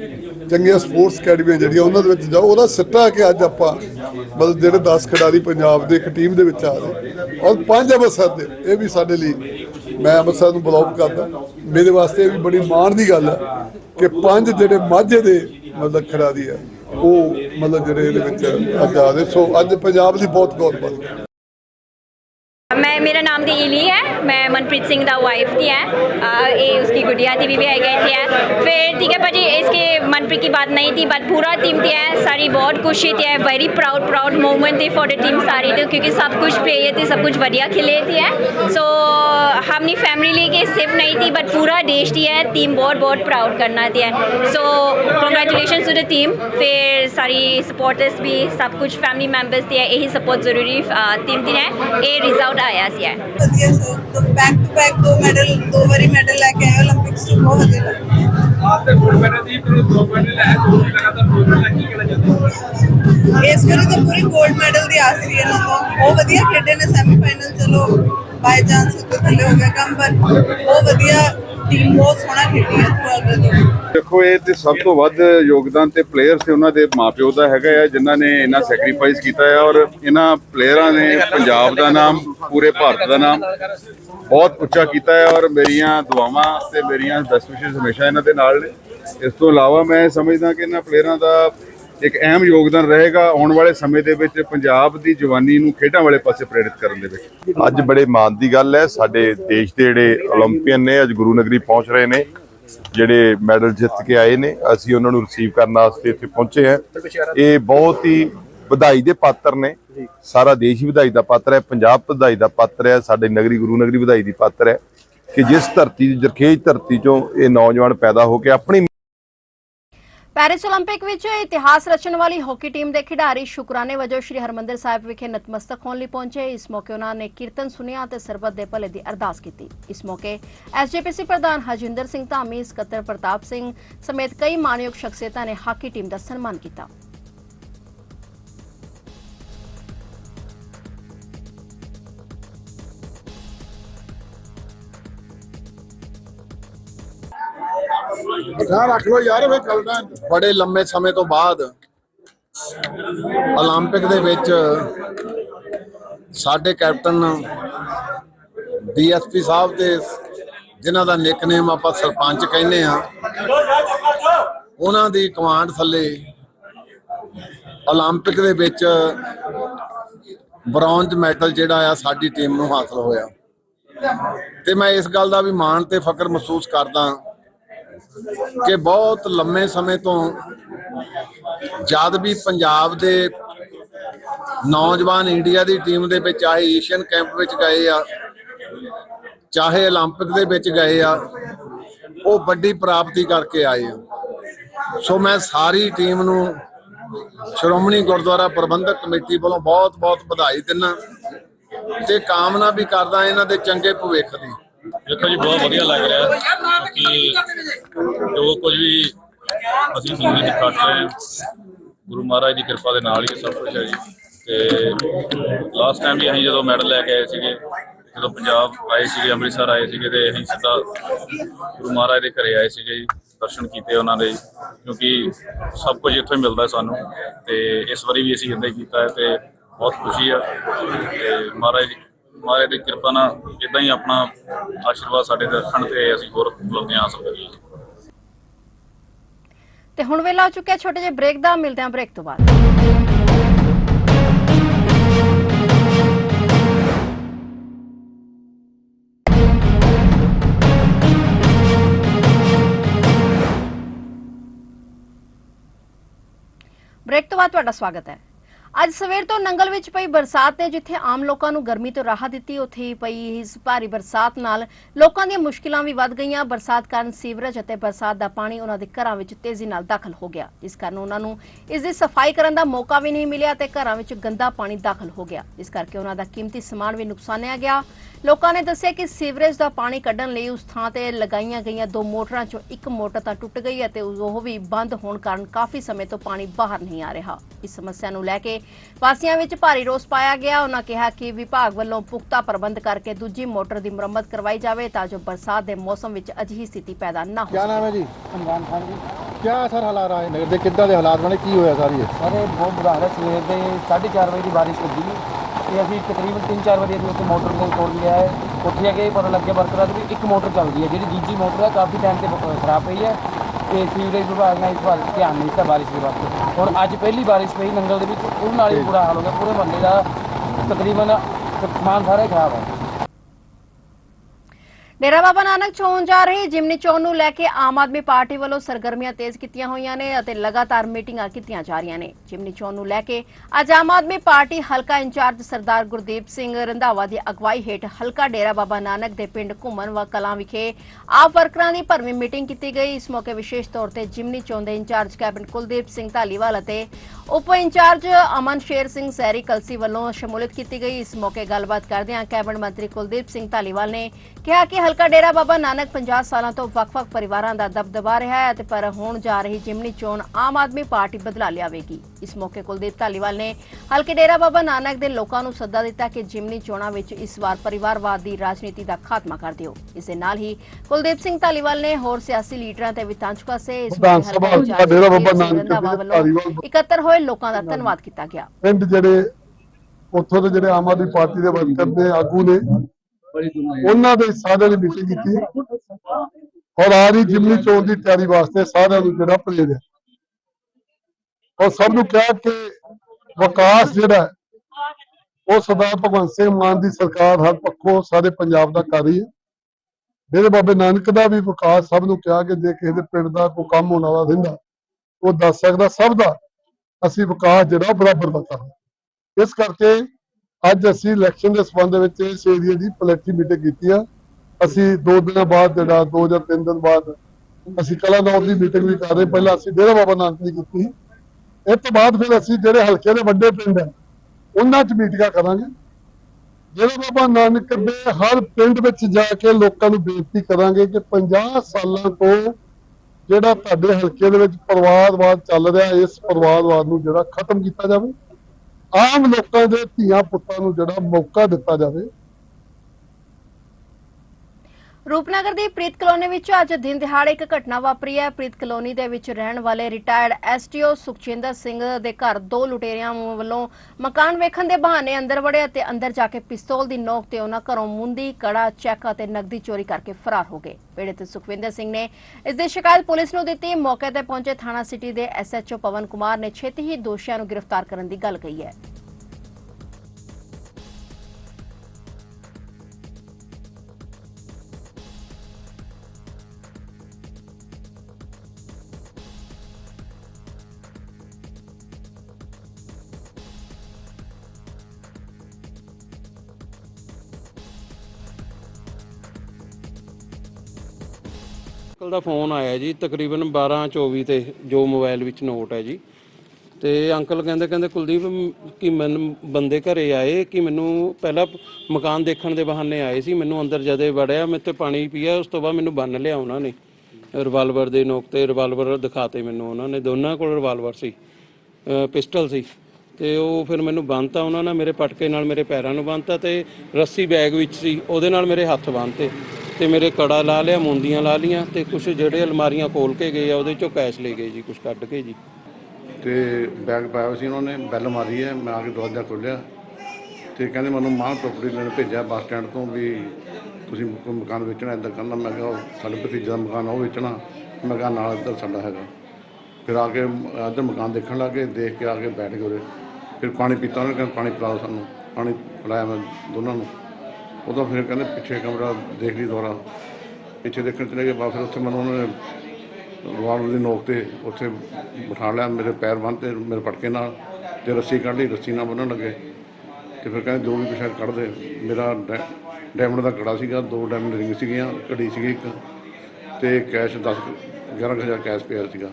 ਚੰਗੀਆਂ ਸਪੋਰਟਸ ਅਕੈਡਮੀਆਂ ਜਿਹੜੀਆਂ ਉਹਨਾਂ ਦੇ ਵਿੱਚ ਜਾਓ, ਉਹਦਾ ਸਿੱਟਾ ਹੈ ਕਿ ਅੱਜ ਆਪਾਂ ਮਤਲਬ ਜਿਹੜੇ 10 ਖਿਡਾਰੀ ਪੰਜਾਬ ਦੇ ਇੱਕ ਟੀਮ ਦੇ ਵਿੱਚ ਆ ਰਹੇ ਔਰ ਪੰਜ ਅੰਮ੍ਰਿਤਸਰ ਦੇ, ਇਹ ਵੀ ਸਾਡੇ ਲਈ ਮੈਂ ਅੰਮ੍ਰਿਤਸਰ ਨੂੰ ਬਿਲੋਂਗ ਕਰਦਾ। ਮੇਰੇ ਵਾਸਤੇ ਇਹ ਵੀ ਬੜੀ ਮਾਣ ਦੀ ਗੱਲ ਹੈ ਕਿ ਪੰਜ ਜਿਹੜੇ ਮਾਝੇ ਦੇ ਮਤਲਬ ਖਿਡਾਰੀ ਆ, ਉਹ ਮਤਲਬ ਜਿਹੜੇ ਇਹਦੇ ਵਿੱਚ ਅੱਜ ਆ ਰਹੇ ਸੋ ਅੱਜ ਪੰਜਾਬ ਦੀ ਬਹੁਤ ਗੌਰ ਵੱਧ ਗਈ मैं मेरा नाम दी इली है मैं मनप्रीत सिंह दा वाइफ थी है आ, ये उसकी गुड़िया थी भी, भी आई गई थी है फिर ठीक है भाजी इसके मनप्रीत की बात नहीं थी बट पूरा टीम थी है सारी बहुत खुशी थी है वेरी प्राउड प्राउड मोमेंट थी फॉर द टीम सारी थी क्योंकि सब कुछ प्लेयर थे सब कुछ बढ़िया खिले थे है सो हमने फैमिली के सिर्फ नहीं थी बट पूरा देश थी है टीम बहुत बहुत प्राउड करना थी है so congratulation to the team फिर सारी सपोर्टर्स भी सब कुछ फैमिली मेम्बर्स थी है यही सपोर्ट जरूरी टीम थी है ये रिजल्ट ਆਇਆ ਸੀ ਇਹ ਵਧੀਆ ਸਰ ਬੈਕ ਟੂ ਬੈਕ ਦੋ ਮੈਡਲ ਦੋ ਵਾਰੀ ਮੈਡਲ ਲੈ ਕੇ ਆਏ 올림픽ਸ ਤੋਂ ਬਹੁਤ ਵਧੀਆ ਲੱਗਾ। ਤੇ ਗੁੱਡ ਮੈਡਲ ਦੀ ਫਿਰ ਦੋ ਮੈਡਲ ਹੈ ਦੋ ਲਗਾਤਾਰ ਦੋ ਮੈਡਲ ਕੀ ਕਹਿਣਾ ਚਾਹੁੰਦੇ ਇਸ ਵਾਰੀ ਤਾਂ ਪੂਰੀ 골ਡ ਮੈਡਲ ਦੀ ਆਸ ਸੀ ਇਹਨਾਂ ਨੂੰ। ਉਹ ਵਧੀਆ ਖੇਡੇ ਨੇ ਸੈਮੀ ਫਾਈਨਲ ਚਲੋ ਬਾਈ ਚਾਂਸ ਉੱਤੇ ਥੱਲੇ ਹੋ ਗਿਆ ਕੰਮ ਪਰ ਉਹ ਵਧੀਆ ਟੀਮ ਬਹੁਤ ਸੋਹਣਾ ਖੇਡੀ ਹੈ ਥਰੂ ਆਊਟ ਦੇਖੋ, ਇਹ ਤੇ ਸਭ ਤੋਂ ਵੱਧ ਯੋਗਦਾਨ ਤੇ ਪਲੇਅਰਸ ਤੇ ਉਹਨਾਂ ਦੇ ਮਾਪਿਓ ਦਾ ਹੈਗਾ ਆ, ਜਿਨ੍ਹਾਂ ਨੇ ਇਹਨਾਂ ਸੈਕਰੀਫਾਈਸ ਕੀਤਾ ਹੈ ਔਰ ਇਹਨਾਂ ਪਲੇਅਰਾਂ ਨੇ ਪੰਜਾਬ ਦਾ ਨਾਮ, ਪੂਰੇ ਭਾਰਤ ਦਾ ਨਾਮ ਬਹੁਤ ਉੱਚਾ ਕੀਤਾ ਹੈ ਔਰ ਮੇਰੀਆਂ ਦੁਆਵਾਂ ਤੇ ਮੇਰੀਆਂ ਬੈਸਟ ਵਿਸ਼ੇਸ ਹਮੇਸ਼ਾ ਇਹਨਾਂ ਦੇ ਨਾਲ ਨੇ। ਇਸ ਤੋਂ ਇਲਾਵਾ ਮੈਂ ਸਮਝਦਾ ਕਿ ਇਹਨਾਂ ਪਲੇਅਰਾਂ ਦਾ ਇੱਕ ਅਹਿਮ ਯੋਗਦਾਨ ਰਹੇਗਾ ਆਉਣ ਵਾਲੇ ਸਮੇਂ ਦੇ ਵਿੱਚ ਪੰਜਾਬ ਦੀ ਜਵਾਨੀ ਨੂੰ ਖੇਡਾਂ ਵਾਲੇ ਪਾਸੇ ਪ੍ਰੇਰਿਤ ਕਰਨ ਦੇ ਵਿੱਚ। ਅੱਜ ਬੜੇ ਮਾਣ ਦੀ ਗੱਲ ਹੈ, ਸਾਡੇ ਦੇਸ਼ ਦੇ ਜਿਹੜੇ 올림픽ਨ ਨੇ ਅੱਜ ਗੁਰੂ ਨਗਰੀ ਪਹੁੰਚ ਰਹੇ ਨੇ, ਜਿਹੜੇ ਮੈਡਲ ਜਿੱਤ ਕੇ ਆਏ ਨੇ, ਅਸੀਂ ਉਹਨਾਂ ਨੂੰ ਰਿਸੀਵ ਕਰਨ ਵਾਸਤੇ ਇੱਥੇ ਪਹੁੰਚੇ ਹਾਂ। ਇਹ ਬਹੁਤ ਹੀ ਵਧਾਈ ਦੇ ਪਾਤਰ ਨੇ। ਸਾਰਾ ਦੇਸ਼ ਹੀ ਵਧਾਈ ਦਾ ਪਾਤਰ ਹੈ, ਪੰਜਾਬ ਵਧਾਈ ਦਾ ਪਾਤਰ ਹੈ, ਸਾਡੇ ਨਗਰੀ ਗੁਰੂ ਨਗਰੀ ਵਧਾਈ ਦੀ ਪਾਤਰ ਹੈ ਕਿ ਜਿਸ ਧਰਤੀ ਦੀ ਜਰਖੇਜ ਧਰਤੀ ਚੋਂ ਇਹ ਨੌਜਵਾਨ ਪੈਦਾ ਹੋ ਕੇ ਆਪਣੀ ਪੈਰਿਸ 올림픽 ਵਿੱਚ ਇਤਿਹਾਸ ਰਚਣ ਵਾਲੀ ਹਾਕੀ ਟੀਮ ਦੇ ਖਿਡਾਰੀ ਸ਼ੁਕਰਾਨੇ ਵਜੋਂ ਸ਼੍ਰੀ ਹਰਮੰਦਰ ਸਾਹਿਬ ਵਿਖੇ ਨਤਮਸਤਕ ਹੋਣ ਲਈ ਪਹੁੰਚੇ ਇਸ ਮੌਕੇ ਉਹਨਾਂ ਨੇ ਕੀਰਤਨ ਸੁਨਿਆ ਅਤੇ ਸਰਬੱਤ ਦੇ ਭਲੇ ਦੀ ਅਰਦਾਸ ਕੀਤੀ ਇਸ ਮੌਕੇ ਐਸਜੀਪੀਸੀ ਪ੍ਰਧਾਨ ਹਰਜਿੰਦਰ ਸਿੰਘ ਧਾਮੀ ਸਕੱਤਰ ਪ੍ਰਤਾਪ ਸਿੰਘ ਸਮੇਤ ਕਈ ਮਾਨਯੋਗ ਸ਼ਖਸੀਅਤਾਂ ਨੇ ਹਾਕੀ ਟੀਮ ਦਾ ਸਨਮਾਨ ਕੀਤਾ ਰੱਖ ਲੋ ਯਾਰ ਵੇ ਚੱਲਦਾ ਬੜੇ ਲੰਮੇ ਸਮੇਂ ਤੋਂ ਬਾਅਦ 올림픽 ਦੇ ਵਿੱਚ ਸਾਡੇ ਕੈਪਟਨ ਡੀਐਸਪੀ ਸਾਹਿਬ ਤੇ ਜਿਨ੍ਹਾਂ ਦਾ ਨਿਕਨੇਮ ਆਪਾਂ ਸਰਪੰਚ ਕਹਿੰਦੇ ਆ ਉਹਨਾਂ ਦੀ ਕਮਾਂਡ ਥੱਲੇ 올림픽 ਦੇ ਵਿੱਚ ਬ੍ਰੌਂਜ਼ ਮੈਡਲ ਜਿਹੜਾ ਆ ਸਾਡੀ ਟੀਮ ਨੂੰ ਹਾਸਲ ਹੋਇਆ ਤੇ ਮੈਂ ਇਸ ਗੱਲ ਦਾ ਵੀ ਮਾਣ ਤੇ ਫਖਰ ਮਹਿਸੂਸ ਕਰਦਾ ਕਿ ਬਹੁਤ ਲੰਮੇ ਸਮੇਂ ਤੋਂ ਜਦ ਵੀ ਪੰਜਾਬ ਦੇ ਨੌਜਵਾਨ ਇੰਡੀਆ ਦੀ ਟੀਮ ਦੇ ਵਿੱਚ ਆਏ ਏਸ਼ੀਅਨ ਕੈਂਪ ਵਿੱਚ ਗਏ ਆ ਚਾਹੇ 올림픽 ਦੇ ਵਿੱਚ ਗਏ ਆ ਉਹ ਵੱਡੀ ਪ੍ਰਾਪਤੀ ਕਰਕੇ ਆਏ ਆ ਸੋ ਮੈਂ ਸਾਰੀ ਟੀਮ ਨੂੰ ਸ਼੍ਰੋਮਣੀ ਗੁਰਦੁਆਰਾ ਪ੍ਰਬੰਧਕ ਕਮੇਟੀ ਵੱਲੋਂ ਬਹੁਤ-ਬਹੁਤ ਵਧਾਈ ਦਿੰਦਾ ਤੇ ਕਾਮਨਾ ਵੀ ਕਰਦਾ ਇਹਨਾਂ ਦੇ ਚੰਗੇ ਭਵਿੱਖ ਦੀ ਦੇਖੋ ਜੀ, ਬਹੁਤ ਵਧੀਆ ਲੱਗ ਰਿਹਾ ਹੈ ਕਿ ਜੋ ਕੁਝ ਵੀ ਅਸੀਂ ਜ਼ਿੰਦਗੀ ਚ ਕੱਟ ਰਹੇ ਹਾਂ। ਗੁਰੂ ਮਹਾਰਾਜ ਦੀ ਕਿਰਪਾ ਦੇ ਨਾਲ ਹੀ ਸਭ ਕੁਝ ਹੈ ਜੀ। ਤੇ ਲਾਸਟ ਟਾਈਮ ਵੀ ਅਸੀਂ ਜਦੋਂ ਮੈਡਲ ਲੈ ਕੇ ਆਏ ਸੀਗੇ, ਜਦੋਂ ਪੰਜਾਬ ਆਏ ਸੀਗੇ, ਅੰਮ੍ਰਿਤਸਰ ਆਏ ਸੀਗੇ ਤੇ ਅਸੀਂ ਸਿੱਧਾ ਗੁਰੂ ਮਹਾਰਾਜ ਦੇ ਘਰੇ ਆਏ ਸੀਗੇ ਜੀ, ਦਰਸ਼ਨ ਕੀਤੇ ਉਹਨਾਂ ਦੇ ਕਿਉਂਕਿ ਸਭ ਕੁਝ ਇੱਥੋਂ ਹੀ ਮਿਲਦਾ ਸਾਨੂੰ ਤੇ ਇਸ ਵਾਰੀ ਵੀ ਅਸੀਂ ਇੱਦਾਂ ਹੀ ਕੀਤਾ ਹੈ ਤੇ ਬਹੁਤ ਖੁਸ਼ੀ ਆ। ਤੇ ਮਹਾਰਾਜ ਮਹਾਰਾਜ ਦੀ ਕਿਰਪਾ ਨਾਲ ਇਦਾਂ ਹੀ ਆਪਣਾ ਆਸ਼ੀਰਵਾਦ ਸਾਡੇ ਤੇ ਰੱਖਣ ਤੇ ਅਸੀਂ ਹੋਰ ਉਪਲਬਧੀਆਂ ਹਾਸਲ ਕਰੀਏ। ਤੇ ਹੁਣ ਵੇਲਾ ਹੋ ਚੁੱਕਿਆ ਛੋਟੇ ਜਿਹੇ ਬ੍ਰੇਕ ਦਾ, ਮਿਲਦੇ ਹਾਂ ਬ੍ਰੇਕ ਤੋਂ ਬਾਅਦ। ਬ੍ਰੇਕ ਤੋਂ ਬਾਅਦ ਤੁਹਾਡਾ ਸਵਾਗਤ ਹੈ। ਅੱਜ ਸਵੇਰ ਤੋਂ ਨੰਗਲ ਵਿੱਚ ਪਈ ਬਰਸਾਤ ਨੇ ਜਿੱਥੇ ਆਮ ਲੋਕਾਂ ਨੂੰ ਗਰਮੀ ਤੋਂ ਰਾਹਤ ਦਿੱਤੀ, ਉੱਥੇ ਹੀ ਪਈ ਇਸ ਭਾਰੀ ਬਰਸਾਤ ਨਾਲ ਲੋਕਾਂ ਦੀਆਂ ਮੁਸ਼ਕਿਲਾਂ ਵੀ ਵੱਧ ਗਈਆਂ। ਬਰਸਾਤ ਕਾਰਨ ਸੀਵਰੇਜ ਅਤੇ ਬਰਸਾਤ ਦਾ ਪਾਣੀ ਉਹਨਾਂ ਦੇ ਘਰਾਂ ਵਿੱਚ ਤੇਜ਼ੀ ਨਾਲ ਦਾਖਲ ਹੋ ਗਿਆ। ਜਿਸ ਕਾਰਨ ਉਹਨਾਂ ਨੂੰ ਇਸ ਦੀ ਸਫ਼ਾਈ ਕਰਨ ਦਾ ਮੌਕਾ ਵੀ ਨਹੀਂ ਮਿਲਿਆ ਤੇ ਘਰਾਂ ਵਿੱਚ ਗੰਦਾ ਪਾਣੀ ਦਾਖਲ ਹੋ ਗਿਆ। ਇਸ ਕਰਕੇ ਉਹਨਾਂ ਦਾ ਕੀਮਤੀ ਸਮਾਨ ਵੀ ਨੁਕਸਾਨਿਆ ਗਿਆ। ਲੋਕਾਂ ਨੇ ਦੱਸਿਆ ਕਿ ਸੀਵਰੇਜ ਦਾ ਪਾਣੀ ਕੱਢਣ ਲਈ ਉਸ ਥਾਂ ਤੇ ਲਗਾਈਆਂ ਗਈਆਂ ਦੋ ਮੋਟਰਾਂ ਚੋਂ ਇੱਕ ਮੋਟਰ ਤਾਂ ਟੁੱਟ ਗਈ ਅਤੇ ਉਹ ਵੀ ਬੰਦ ਹੋਣ ਕਾਰਨ ਕਾਫੀ ਸਮੇਂ ਤੋਂ ਪਾਣੀ ਬਾਹਰ ਨਹੀਂ ਆ ਰਿਹਾ। ਇਸ ਸਮੱਸਿਆ ਨੂੰ ਲੈ ਕੇ ਦੇ ਵਾਸੀਆਂ ਵਿੱਚ ਭਾਰੀ ਰੋਸ ਪਾਇਆ ਗਿਆ। ਉਹਨਾਂ ਕਿਹਾ ਕਿ ਵਿਭਾਗ ਵੱਲੋਂ ਪੁਖਤਾ ਪ੍ਰਬੰਧ ਕਰਕੇ ਦੂਜੀ ਮੋਟਰ ਦੀ ਮੁਰੰਮਤ ਕਰਵਾਈ ਜਾਵੇ ਤਾਂ ਜੋ ਬਰਸਾਤ ਦੇ ਮੌਸਮ ਵਿੱਚ ਅਜਿਹੀ ਸਥਿਤੀ ਪੈਦਾ ਨਾ ਹੋ ਕੀ ਨਾਮ ਹੈ ਜੀ? ਇਮਰਾਨ ਖਾਨ ਜੀ। ਕੀ ਸਰ ਹਾਲਾਤ ਆਏ ਨਗਰ ਦੇ? ਕਿੱਦਾਂ ਦੇ ਹਾਲਾਤ ਬਣੇ? ਕੀ ਹੋਇਆ ਸਾਰੀ ਸਰ ਇਹ ਬਹੁਤ ਬੁਰਾ ਹਾਲ ਹੈ। ਸਵੇਰ ਦੇ 4:30 ਵਜੇ ਦੀ ਬਾਰਿਸ਼ ਹੋਈ ਤੇ ਅਸੀਂ ਤਕਰੀਬਨ 3-4 ਵਜੇ ਦੀ ਮੋਟਰ ਦੇ ਕੋਲ ਲਿਆ ਹੈ। ਉੱਥੇ ਆ ਕੇ ਪਤਾ ਲੱਗਿਆ ਵਰਕਰਾਂ ਨੂੰ ਇੱਕ ਮੋਟਰ ਚੱਲਦੀ ਹੈ। ਜਿਹੜੀ ਦੂਜੀ ਮੋਟਰ ਹੈ ਕਾਫੀ ਟਾਈਮ ਤੇ ਖਰਾਬ ਪਈ ਹੈ। ਤੇ ਸੀਵਰੇਜ ਵਿਭਾਗ ਨੇ ਇਸ ਵੱਲ ਧਿਆਨ ਨਹੀਂ ਦਿੱਤਾ ਬਾਰਿਸ਼ ਦੇ ਵਕਤ ਹੁਣ ਅੱਜ ਪਹਿਲੀ ਬਾਰਿਸ਼ ਪਈ ਨੰਗਲ ਦੇ ਵਿੱਚ, ਉਹ ਨਾਲ ਹੀ ਬੁਰਾ ਹਾਲ ਹੋ ਗਿਆ। ਪੂਰੇ ਮਹੱਲੇ ਦਾ ਤਕਰੀਬਨ ਸਮਾਨ ਸਾਰਾ ਹੀ ਖਰਾਬ ਹੈ। ਡੇਰਾ ਬਾਬਾ ਨਾਨਕ ਚੋਣ ਜਾ ਰਹੀ ਜਿਮਨੀ ਚੋਣ ਨੂੰ ਲੈ ਕੇ ਆਮ ਆਦਮੀ ਪਾਰਟੀ ਵੱਲੋਂ ਸਰਗਰਮੀਆਂ ਤੇਜ਼ ਕੀਤੀਆਂ ਹੋਈਆਂ ਨੇ ਅਤੇ ਲਗਾਤਾਰ ਮੀਟਿੰਗਾਂ ਕੀਤੀਆਂ ਜਾ ਰਹੀਆਂ ਨੇ। ਜਿਮਨੀ ਚੋਣ ਨੂੰ ਲੈ ਕੇ ਅੱਜ ਆਮ ਆਦਮੀ ਪਾਰਟੀ ਹਲਕਾ ਇੰਚਾਰਜ ਸਰਦਾਰ ਗੁਰਦੀਪ ਸਿੰਘ ਰੰਧਾਵਾ ਦੀ ਅਗਵਾਈ ਹੇਠ ਹਲਕਾ ਡੇਰਾ ਬਾਬਾ ਨਾਨਕ ਦੇ ਪਿੰਡ ਘੁੰਮਣ ਵਾ ਕਲਾਂ ਵਿਖੇ ਆਪ ਵਰਕਰਾਂ ਦੀ ਭਰਵੀਂ ਮੀਟਿੰਗ ਕੀਤੀ ਗਈ। ਇਸ ਮੌਕੇ ਵਿਸ਼ੇਸ਼ ਤੌਰ ਤੇ ਜਿਮਨੀ ਚੋਣ ਦੇ ਇੰਚਾਰਜ ਕੈਪਟਨ ਕੁਲਦੀਪ ਸਿੰਘ ਧਾਲੀਵਾਲ ਅਤੇ ਉਪ ਇੰਚਾਰਜ ਅਮਨ ਸ਼ੇਰ ਸਿੰਘ ਸੈਰੀ ਕਲਸੀ ਵੱਲੋਂ ਸ਼ਮੂਲੀਅਤ ਕੀਤੀ ਗਈ। ਇਸ ਮੌਕੇ ਗੱਲਬਾਤ ਕਰਦਿਆਂ ਕੈਬਨਿਟ ਮੰਤਰੀ ਕੁਲਦੀਪ ਸਿੰਘ ਧਾਲੀਵਾਲ ਨੇ ਕਿਹਾ ਕਿ ਹਲਕਾ ਡੇਰਾ ਬਾਬਾ ਨਾਨਕ 50 ਸਾਲਾਂ ਤੋਂ ਵੱਖ-ਵੱਖ ਪਰਿਵਾਰਾਂ ਦਾ ਦਬਦਬਾ ਰਿਹਾ ਹੈ ਅਤੇ ਪਰ ਹੁਣ ਜਾ ਰਹੀ ਜਿਮਨੀ ਚੋਣ ਆਮ ਆਦਮੀ ਪਾਰਟੀ ਬਦਲਾ ਲਿਆਵੇਗੀ। ਇਸ ਮੌਕੇ ਕੁਲਦੀਪ ਧਾਲੀਵਾਲ ਨੇ ਹਲਕੇ ਡੇਰਾ ਬਾਬਾ ਨਾਨਕ ਦੇ ਲੋਕਾਂ ਨੂੰ ਸੱਦਾ ਦਿੱਤਾ ਕਿ ਜਿਮਨੀ ਚੋਣਾਂ ਵਿੱਚ ਇਸ ਵਾਰ ਪਰਿਵਾਰਵਾਦ ਦੀ ਰਾਜਨੀਤੀ ਦਾ ਖਾਤਮਾ ਕਰ ਦਿਓ। ਇਸ ਦੇ ਨਾਲ ਹੀ ਕੁਲਦੀਪ ਸਿੰਘ ਧਾਲੀਵਾਲ ਨੇ ਹੋਰ ਸਿਆਸੀ ਲੀਡਰਾਂ ਤੇ ਵੀ ਤੰਜ ਕਸੇ ਇਸ ਡੇਰਾ ਬਾਬਾ ਨਾਨਕ ਰੰਧਾਵਾ ਦੇ ਵੱਲੋਂ ਧਾਲੀਵਾਲ ਇਕੱਤਰ ਹੋਏ ਲੋਕਾਂ ਦਾ ਧੰਨਵਾਦ ਕੀਤਾ ਗਿਆ। ਪਿੰਡ ਜਿਹੜੇ ਉੱਥੋਂ ਦੇ ਜਿਹੜੇ ਆਮ ਆਦਮੀ ਪਾਰਟੀ ਦੇ ਵਰਕਰ ਨੇ ਆਗੂ ਨੇ ਉਹਨਾਂ ਦੇ ਸਾਰਿਆਂ ਦੀ ਮੀਟਿੰਗ ਕੀਤੀ ਔਰ ਆ ਰਹੀ ਜਿਮਨੀ ਚੋਣ ਦੀ ਤਿਆਰੀ ਵਾਸਤੇ ਸਾਰਿਆਂ ਨੂੰ ਜਿਹੜਾ ਪ੍ਰੇਰਿਆ ਔਰ ਸਭ ਨੂੰ ਕਿਹਾ ਕਿ ਵਿਕਾਸ ਜਿਹੜਾ ਉਹ ਸਰਦਾਰ ਭਗਵੰਤ ਸਿੰਘ ਮਾਨ ਦੀ ਸਰਕਾਰ ਹਰ ਪੱਖੋਂ ਸਾਰੇ ਪੰਜਾਬ ਦਾ ਕਰ ਰਹੀ ਹੈ। ਡੇਰੇ ਬਾਬੇ ਨਾਨਕ ਦਾ ਵੀ ਵਿਕਾਸ ਸਭ ਨੂੰ ਕਿਹਾ ਕਿ ਜੇ ਕਿਸੇ ਦੇ ਪਿੰਡ ਦਾ ਕੋਈ ਕੰਮ ਹੋਣ ਵਾਲਾ ਰਹਿੰਦਾ, ਉਹ ਦੱਸ ਸਕਦਾ ਸਭ ਦਾ। ਅਸੀਂ ਵਿਕਾਸ ਜਿਹੜਾ ਬਰਾਬਰ ਦਾ ਕਰਾਂਗੇ ਇਸ ਕਰਕੇ ਅੱਜ ਅਸੀਂ ਇਲੈਕਸ਼ਨ ਦੇ ਸੰਬੰਧ ਵਿੱਚ ਇਸ ਏਰੀਆ ਦੀ ਪਲੈਟਰੀ ਮੀਟਿੰਗ ਕੀਤੀ ਆ। ਅਸੀਂ ਦੋ ਦਿਨਾਂ ਬਾਅਦ ਜਿਹੜਾ, ਦੋ ਜਾਂ ਤਿੰਨ ਦਿਨ ਬਾਅਦ ਅਸੀਂ ਕਲਾਨੌਰ ਦੀ ਮੀਟਿੰਗ ਵੀ ਕਰ ਰਹੇ ਪਹਿਲਾਂ ਅਸੀਂ ਡੇਰਾ ਬਾਬਾ ਨਾਨਕ ਦੀ ਕੀਤੀ। ਇਸ ਤੋਂ ਬਾਅਦ ਫਿਰ ਅਸੀਂ ਜਿਹੜੇ ਹਲਕੇ ਦੇ ਵੱਡੇ ਪਿੰਡ ਹੈ ਉਹਨਾਂ 'ਚ ਮੀਟਿੰਗਾਂ ਕਰਾਂਗੇ। ਡੇਰਾ ਬਾਬਾ ਨਾਨਕ ਦੇ ਹਰ ਪਿੰਡ ਵਿੱਚ ਜਾ ਕੇ ਲੋਕਾਂ ਨੂੰ ਬੇਨਤੀ ਕਰਾਂਗੇ ਕਿ 50 ਸਾਲਾਂ ਤੋਂ ਜਿਹੜਾ ਤੁਹਾਡੇ ਹਲਕੇ ਦੇ ਵਿੱਚ ਪਰਿਵਾਰਵਾਦ ਚੱਲ ਰਿਹਾ, ਇਸ ਪਰਿਵਾਰਵਾਦ ਨੂੰ ਜਿਹੜਾ ਖਤਮ ਕੀਤਾ ਜਾਵੇ। ਆਮ ਲੋਕਾਂ ਦੇ ਧੀਆਂ ਪੁੱਤਾਂ ਨੂੰ ਜਿਹੜਾ ਮੌਕਾ ਦਿੱਤਾ ਜਾਵੇ ਰੂਪਨਗਰ ਦੀ ਪ੍ਰੀਤ ਕਲੋਨੀ ਵਿੱਚ ਅੱਜ ਦਿਨ ਦਿਹਾੜੇ ਇੱਕ ਘਟਨਾ ਵਾਪਰੀ ਹੈ। ਪ੍ਰੀਤ ਕਲੋਨੀ ਦੇ ਵਿੱਚ ਰਹਿਣ ਵਾਲੇ ਰਿਟਾਇਰਡ ਐਸਟੀਓ ਸੁਖਚਿੰਦਰ ਸਿੰਘ ਦੇ ਘਰ ਦੋ ਲੁਟੇਰਿਆਂ ਵੱਲੋਂ ਮਕਾਨ ਵੇਖਣ ਦੇ ਬਹਾਨੇ ਅੰਦਰ ਵੜੇ ਅਤੇ ਅੰਦਰ ਜਾ ਕੇ ਪਿਸਤੌਲ ਦੀ ਨੋਕ ਤੇ ਉਹਨਾਂ ਘਰੋਂ ਮੁੰਦੀ, ਕੜਾ, ਚੈੱਕ ਅਤੇ ਨਕਦੀ ਚੋਰੀ ਕਰਕੇ ਫਰਾਰ ਹੋ ਗਏ। ਪੀੜਤ ਸੁਖਵਿੰਦਰ ਸਿੰਘ ਨੇ ਇਸ ਦੀ ਸ਼ਿਕਾਇਤ ਪੁਲਿਸ ਨੂੰ ਦਿੱਤੀ। ਮੌਕੇ ਤੇ ਪਹੁੰਚੇ ਥਾਣਾ ਸਿਟੀ ਦੇ ਐਸਐਚਓ ਪਵਨ ਕੁਮਾਰ ਨੇ ਛੇਤੀ ਹੀ ਦੋਸ਼ੀਆਂ ਨੂੰ ਗ੍ਰਿਫਤਾਰ ਕਰਨ ਦੀ ਗੱਲ ਕਹੀ ਹੈ। ਅੰਕਲ ਦਾ ਫੋਨ ਆਇਆ ਜੀ, ਤਕਰੀਬਨ 12:24 ਤੇ ਜੋ ਮੋਬਾਈਲ ਵਿੱਚ ਨੋਟ ਹੈ ਜੀ। ਤੇ ਅੰਕਲ ਕਹਿੰਦੇ ਕਹਿੰਦੇ ਕੁਲਦੀਪ, ਕਿ ਮੈਨੂੰ ਬੰਦੇ ਘਰੇ ਆਏ, ਕਿ ਮੈਨੂੰ ਪਹਿਲਾਂ ਮਕਾਨ ਦੇਖਣ ਦੇ ਬਹਾਨੇ ਆਏ ਸੀ, ਮੈਨੂੰ ਅੰਦਰ ਜਦੇ ਵੜਿਆ, ਮੈਂ ਤੇ ਪਾਣੀ ਪੀਆ, ਉਸ ਤੋਂ ਬਾਅਦ ਮੈਨੂੰ ਬੰਨ ਲਿਆ ਉਹਨਾਂ ਨੇ। ਰਿਵਾਲਵਰ ਦੇ ਨੋਕ ਤੇ ਰਿਵਾਲਵਰ ਦਿਖਾਤੇ ਮੈਨੂੰ ਉਹਨਾਂ ਨੇ, ਦੋਨਾਂ ਕੋਲ ਰਿਵਾਲਵਰ ਸੀ ਪਿਸਟਲ ਸੀ। ਤੇ ਉਹ ਫਿਰ ਮੈਨੂੰ ਬੰਨਤਾ, ਉਹਨਾਂ ਨੇ ਮੇਰੇ ਪਟਕੇ ਨਾਲ ਮੇਰੇ ਪੈਰਾਂ ਨੂੰ ਬੰਨਤਾ ਤੇ ਰੱਸੀ ਬੈਗ ਵਿੱਚ ਸੀ, ਉਹਦੇ ਨਾਲ ਮੇਰੇ ਹੱਥ ਬੰਨਤੇ। ਤੇ ਮੇਰੇ ਕੜਾ ਲਾ ਲਿਆ ਮੁੰਦੀਆਂ ਲਾ ਲੀਆਂ ਤੇ ਕੁਝ ਜਿਹੜੇ ਅਲਮਾਰੀਆਂ ਖੋਲ ਕੇ ਗਏ ਆ ਉਹਦੇ ਚੋਂ ਕੈਸ਼ ਲੈ ਗਏ ਜੀ ਕੁਝ ਕੱਢ ਕੇ ਜੀ। ਤੇ ਬੈਗ ਪਾਇਆ ਹੋਇਆ ਸੀ ਉਹਨਾਂ ਨੇ ਬੈਲ ਮਾਰੀ ਹੈ ਮੈਂ ਆ ਕੇ ਦਰਵਾਜ਼ਾ ਖੋਲ੍ਹਿਆ ਤੇ ਕਹਿੰਦੇ ਮੈਨੂੰ ਮਾਂ ਪ੍ਰੋਪਰਟੀ ਲੈਣ ਭੇਜਿਆ ਬੱਸ ਸਟੈਂਡ ਤੋਂ ਵੀ ਤੁਸੀਂ ਕੋਈ ਮਕਾਨ ਵੇਚਣਾ ਇੱਦਾਂ ਕਰਨਾ। ਮੈਂ ਕਿਹਾ ਉਹ ਸਾਡੇ ਭਤੀਜੇ ਦਾ ਮਕਾਨ ਆ, ਉਹ ਵੇਚਣਾ। ਮੈਂ ਕਿਹਾ ਨਾਲ ਇੱਧਰ ਸਾਡਾ ਹੈਗਾ। ਫਿਰ ਆ ਕੇ ਇੱਧਰ ਮਕਾਨ ਦੇਖਣ ਲੱਗੇ ਦੇਖ ਕੇ ਆ ਕੇ ਬੈਠ ਗਏ ਉਰੇ। ਫਿਰ ਪਾਣੀ ਪੀਤਾ ਉਹਨੇ ਕਹਿੰਦੇ ਪਾਣੀ ਪਿਲਾਓ ਸਾਨੂੰ। ਪਾਣੀ ਪਿਲਾਇਆ ਮੈਂ ਦੋਨਾਂ ਨੂੰ। ਉਦੋਂ ਫਿਰ ਕਹਿੰਦੇ ਪਿੱਛੇ ਕਮਰਾ ਦੇਖ ਲਈ ਦੁਬਾਰਾ। ਪਿੱਛੇ ਦੇਖਣ ਚਲੇ ਗਏ ਬਾਅਦ ਫਿਰ ਉੱਥੇ ਮੈਨੂੰ ਉਹਨਾਂ ਨੇ ਰਿਵਾਲਵਰ ਦੀ ਨੋਕ ਤੇ ਉੱਥੇ ਬਿਠਾ ਲਿਆ, ਮੇਰੇ ਪੈਰ ਬੰਨ੍ਹ ਤੇ, ਮੇਰੇ ਪਟਕੇ ਨਾਲ, ਤੇ ਰੱਸੀ ਕੱਢ ਲਈ, ਰੱਸੀ ਨਾਲ ਬੰਨ੍ਹਣ ਲੱਗੇ। ਤੇ ਫਿਰ ਕਹਿੰਦੇ ਜੋ ਵੀ ਪਿਛਾ ਕੱਢ ਦੇ। ਮੇਰਾ ਡੈ- ਡਾਇਮੰਡ ਦਾ ਕੜਾ ਸੀਗਾ, ਦੋ ਡਾਇਮੰਡ ਰਿੰਗ ਸੀਗੀਆਂ, ਘੜੀ ਸੀਗੀ ਇੱਕ, ਤੇ ਕੈਸ਼ 10 11000 ਕੈਸ਼ ਪਿਆ ਸੀਗਾ।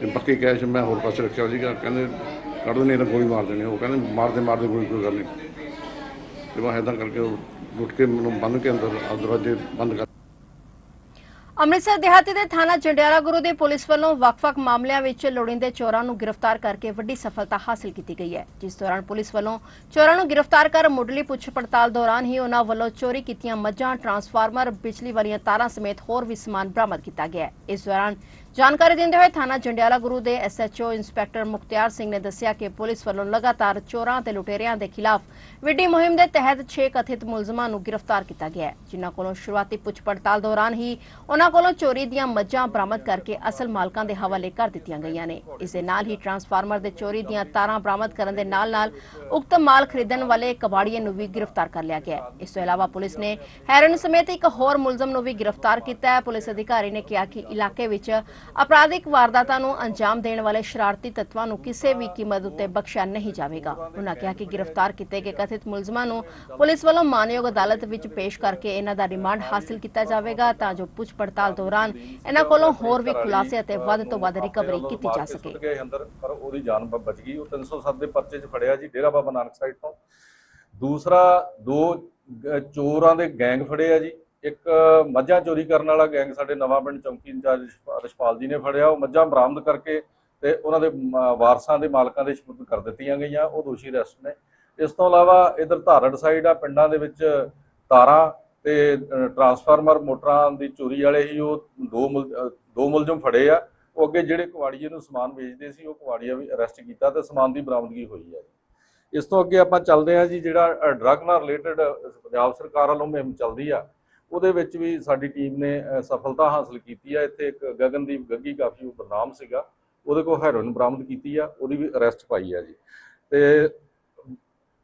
ਤੇ ਬਾਕੀ ਕੈਸ਼ ਮੈਂ ਹੋਰ ਪਾਸੇ ਰੱਖਿਆ ਹੋਇਆ ਸੀਗਾ, ਕਹਿੰਦੇ ਕੱਢ ਦੇਣੇ ਤਾਂ ਗੋਲੀ ਮਾਰ ਦੇਣੀ ਉਹ ਕਹਿੰਦੇ ਮਾਰਦੇ ਮਾਰਦੇ ਗੋਲੀ ਕੋਈ ਗੱਲ ਨਹੀਂ। ਤੇ ਮੈਂ ਇੱਦਾਂ ਕਰਕੇ ਉਹ ਕੇ ਮੈਨੂੰ ਬੰਨ ਕੇ ਅੰਦਰ ਦਰਵਾਜ਼ੇ ਬੰਦ ਕਰ ਅੰਮ੍ਰਿਤਸਰ ਦਿਹਾਤੀ ਦੇ ਥਾਣਾ ਜੰਡਿਆਲਾ ਗੁਰੂ ਦੀ ਪੁਲਿਸ ਵੱਲੋਂ ਵੱਖ-ਵੱਖ ਮਾਮਲਿਆਂ ਵਿੱਚ ਲੋੜੀਂਦੇ ਚੋਰਾਂ ਨੂੰ ਗ੍ਰਿਫਤਾਰ ਕਰਕੇ ਵੱਡੀ ਸਫਲਤਾ ਹਾਸਲ ਕੀਤੀ ਗਈ ਹੈ। ਜਿਸ ਦੌਰਾਨ ਪੁਲਿਸ ਵੱਲੋਂ ਚੋਰਾਂ ਨੂੰ ਗ੍ਰਿਫਤਾਰ ਕਰ ਮੁੱਢਲੀ ਪੁੱਛ ਪੜਤਾਲ ਦੌਰਾਨ ਹੀ ਉਹਨਾਂ ਵੱਲੋਂ ਚੋਰੀ ਕੀਤੀਆਂ ਮੱਝਾਂ, ਟਰਾਂਸਫਾਰਮਰ, ਬਿਜਲੀ ਵਾਲੀਆਂ ਤਾਰਾਂ ਸਮੇਤ ਹੋਰ ਵੀ ਸਮਾਨ ਬਰਾਮਦ ਕੀਤਾ ਗਿਆ ਹੈ। ਇਸ ਦੌਰਾਨ ਜਾਣਕਾਰੀ ਦਿੰਦੇ ਹੋਏ ਥਾਣਾ ਜੰਡਿਆਲਾ ਗੁਰੂ ਦੇ ਐਸਐਚਓ ਇੰਸਪੈਕਟਰ ਮੁਖਤਿਆਰ ਸਿੰਘ ਨੇ ਦੱਸਿਆ ਕਿ ਪੁਲਿਸ ਵੱਲੋਂ ਲਗਾਤਾਰ ਚੋਰਾਂ ਤੇ ਲੁਟੇਰਿਆਂ ਦੇ ਖਿਲਾਫ ਵਿੱਢੀ ਮੁਹਿੰਮ ਦੇ ਤਹਿਤ 6 ਕਥਿਤ ਮੁਲਜ਼ਮਾਂ ਨੂੰ ਗ੍ਰਿਫਤਾਰ ਕੀਤਾ ਗਿਆ ਹੈ, ਜਿਨ੍ਹਾਂ ਕੋਲੋਂ ਸ਼ੁਰੂਆਤੀ ਪੁੱਛ ਪੜਤਾਲ ਦੌਰਾਨ ਹੀ ਉਹਨਾਂ ਕੋਲੋਂ ਚੋਰੀ ਦੀਆਂ ਮੱਝਾਂ ਬਰਾਮਦ ਕਰਕੇ ਅਸਲ ਮਾਲਕਾਂ ਦੇ ਹਵਾਲੇ ਕਰ ਦਿੱਤੀਆਂ ਗਈਆਂ ਨੇ। ਇਸ ਦੇ ਨਾਲ ਹੀ ਟਰਾਂਸਫਾਰਮਰ ਦੇ ਚੋਰੀ ਦੀਆਂ ਤਾਰਾਂ ਬਰਾਮਦ ਕਰਨ ਦੇ ਨਾਲ-ਨਾਲ ਉਕਤ ਮਾਲ ਖਰੀਦਣ ਵਾਲੇ ਕਬਾੜੀਏ ਨੂੰ ਵੀ ਗ੍ਰਿਫਤਾਰ ਕਰ ਲਿਆ ਗਿਆ ਇਸ ਤੋਂ ਇਲਾਵਾ ਪੁਲਿਸ ਨੇ ਹੈਰਨ ਸਮੇਤ ਇੱਕ ਹੋਰ ਮੁਲਜ਼ਮ ਨੂੰ ਵੀ ਗ੍ਰਿਫਤਾਰ ਕੀਤਾ ਹੈ। ਪੁਲਿਸ ਅਧਿਕਾਰੀ ਨੇ ਕਿਹਾ ਕਿ ਇਲਾਕੇ ਵਿੱਚ ਅਪਰਾਧਿਕ ਵਾਰਦਾਤਾਂ ਨੂੰ ਅੰਜਾਮ ਦੇਣ ਵਾਲੇ ਸ਼ਰਾਰਤੀ ਤੱਤਵਾਂ ਨੂੰ ਕਿਸੇ ਵੀ ਕੀਮਤ ਉੱਤੇ ਬਖਸ਼ਿਆ ਨਹੀਂ ਜਾਵੇਗਾ। ਉਹਨਾਂ ਕਿਹਾ ਕਿ ਗ੍ਰਿਫਤਾਰ ਕੀਤੇ ਗਏ ਕਥਿਤ ਮੁਲਜ਼ਮਾਂ ਨੂੰ ਪੁਲਿਸ ਵੱਲੋਂ ਮਾਨਯੋਗ ਅਦਾਲਤ ਵਿੱਚ ਪੇਸ਼ ਕਰਕੇ ਇਹਨਾਂ ਦਾ ਰਿਮਾਂਡ ਹਾਸਲ ਕੀਤਾ ਜਾਵੇਗਾ ਤਾਂ ਜੋ ਪੁੱਛ ਪੜਤਾਲ ਦੌਰਾਨ ਇਹਨਾਂ ਕੋਲੋਂ ਹੋਰ ਵੀ ਖੁਲਾਸੇ ਅਤੇ ਵੱਧ ਤੋਂ ਵੱਧ ਰਿਕਵਰੀ ਕੀਤੀ ਜਾ ਸਕੇ। ਸੁੱਟ ਗਏ ਪਰ ਉਹਦੀ ਜਾਨ ਬਚ ਗਈ। ਉਹ 307 ਦੇ ਪਰਚੇ 'ਚ ਫੜਿਆ ਜੀ, ਡੇਰਾ ਬਾਬਾ ਨਾਨਕ ਸਾਈਡ ਤੋਂ। ਦੂਸਰਾ, ਦੋ ਚੋਰਾਂ ਦੇ ਗੈਂਗ ਫੜੇ ਆ ਜੀ। ਇੱਕ ਮੱਝਾਂ ਚੋਰੀ ਕਰਨ ਵਾਲਾ ਗੈਂਗ ਸਾਡੇ ਨਵਾਂ ਪਿੰਡ ਚੌਂਕੀ ਇੰਚਾਰਜ ਰਿਸ਼ਪਾ- ਜੀ ਨੇ ਫੜਿਆ। ਉਹ ਮੱਝਾਂ ਬਰਾਮਦ ਕਰਕੇ ਤੇ ਉਹਨਾਂ ਦੇ ਵਾਰਸਾਂ ਦੇ ਮਾਲਕਾਂ ਦੇ ਸਪੁਰਦ ਕਰ ਦਿੱਤੀਆਂ ਗਈਆਂ। ਉਹ ਦੋਸ਼ੀ ਅਰੈਸਟ ਨੇ। ਇਸ ਤੋਂ ਇਲਾਵਾ ਇਧਰ ਧਾਰੜ ਸਾਈਡ ਆ, ਪਿੰਡਾਂ ਦੇ ਵਿੱਚ ਤਾਰਾਂ ਤੇ ਟਰਾਂਸਫਾਰਮਰ ਮੋਟਰਾਂ ਦੀ ਚੋਰੀ ਵਾਲੇ ਹੀ ਉਹ ਦੋ ਮੁਲ- ਦੋ ਮੁਲਜ਼ਮ ਫੜੇ ਆ। ਉਹ ਅੱਗੇ ਜਿਹੜੇ ਕੁਵਾੜੀਏ ਨੂੰ ਸਮਾਨ ਵੇਚਦੇ ਸੀ, ਉਹ ਕੁਵਾੜੀਆ ਵੀ ਅਰੈਸਟ ਕੀਤਾ ਤੇ ਸਮਾਨ ਦੀ ਬਰਾਮਦਗੀ ਹੋਈ ਹੈ ਇਸ ਤੋਂ ਅੱਗੇ ਆਪਾਂ ਚੱਲਦੇ ਹਾਂ ਜੀ, ਜਿਹੜਾ ਡਰੱਗ ਨਾਲ ਰਿਲੇਟਡ ਪੰਜਾਬ ਸਰਕਾਰ ਵੱਲੋਂ ਮੁਹਿੰਮ ਚੱਲਦੀ ਆ। ਉਹਦੇ ਵਿੱਚ ਵੀ ਸਾਡੀ ਟੀਮ ਨੇ ਸਫਲਤਾ ਹਾਸਲ ਕੀਤੀ ਆ। ਇੱਥੇ ਇੱਕ ਗਗਨਦੀਪ ਗੱਗੀ ਕਾਫੀ ਬਦਨਾਮ ਸੀਗਾ। ਉਹਦੇ ਕੋਲ ਹੈਰੋਇਨ ਬਰਾਮਦ ਕੀਤੀ ਆ, ਉਹਦੀ ਵੀ ਅਰੈਸਟ ਪਾਈ ਆ ਜੀ। ਤੇ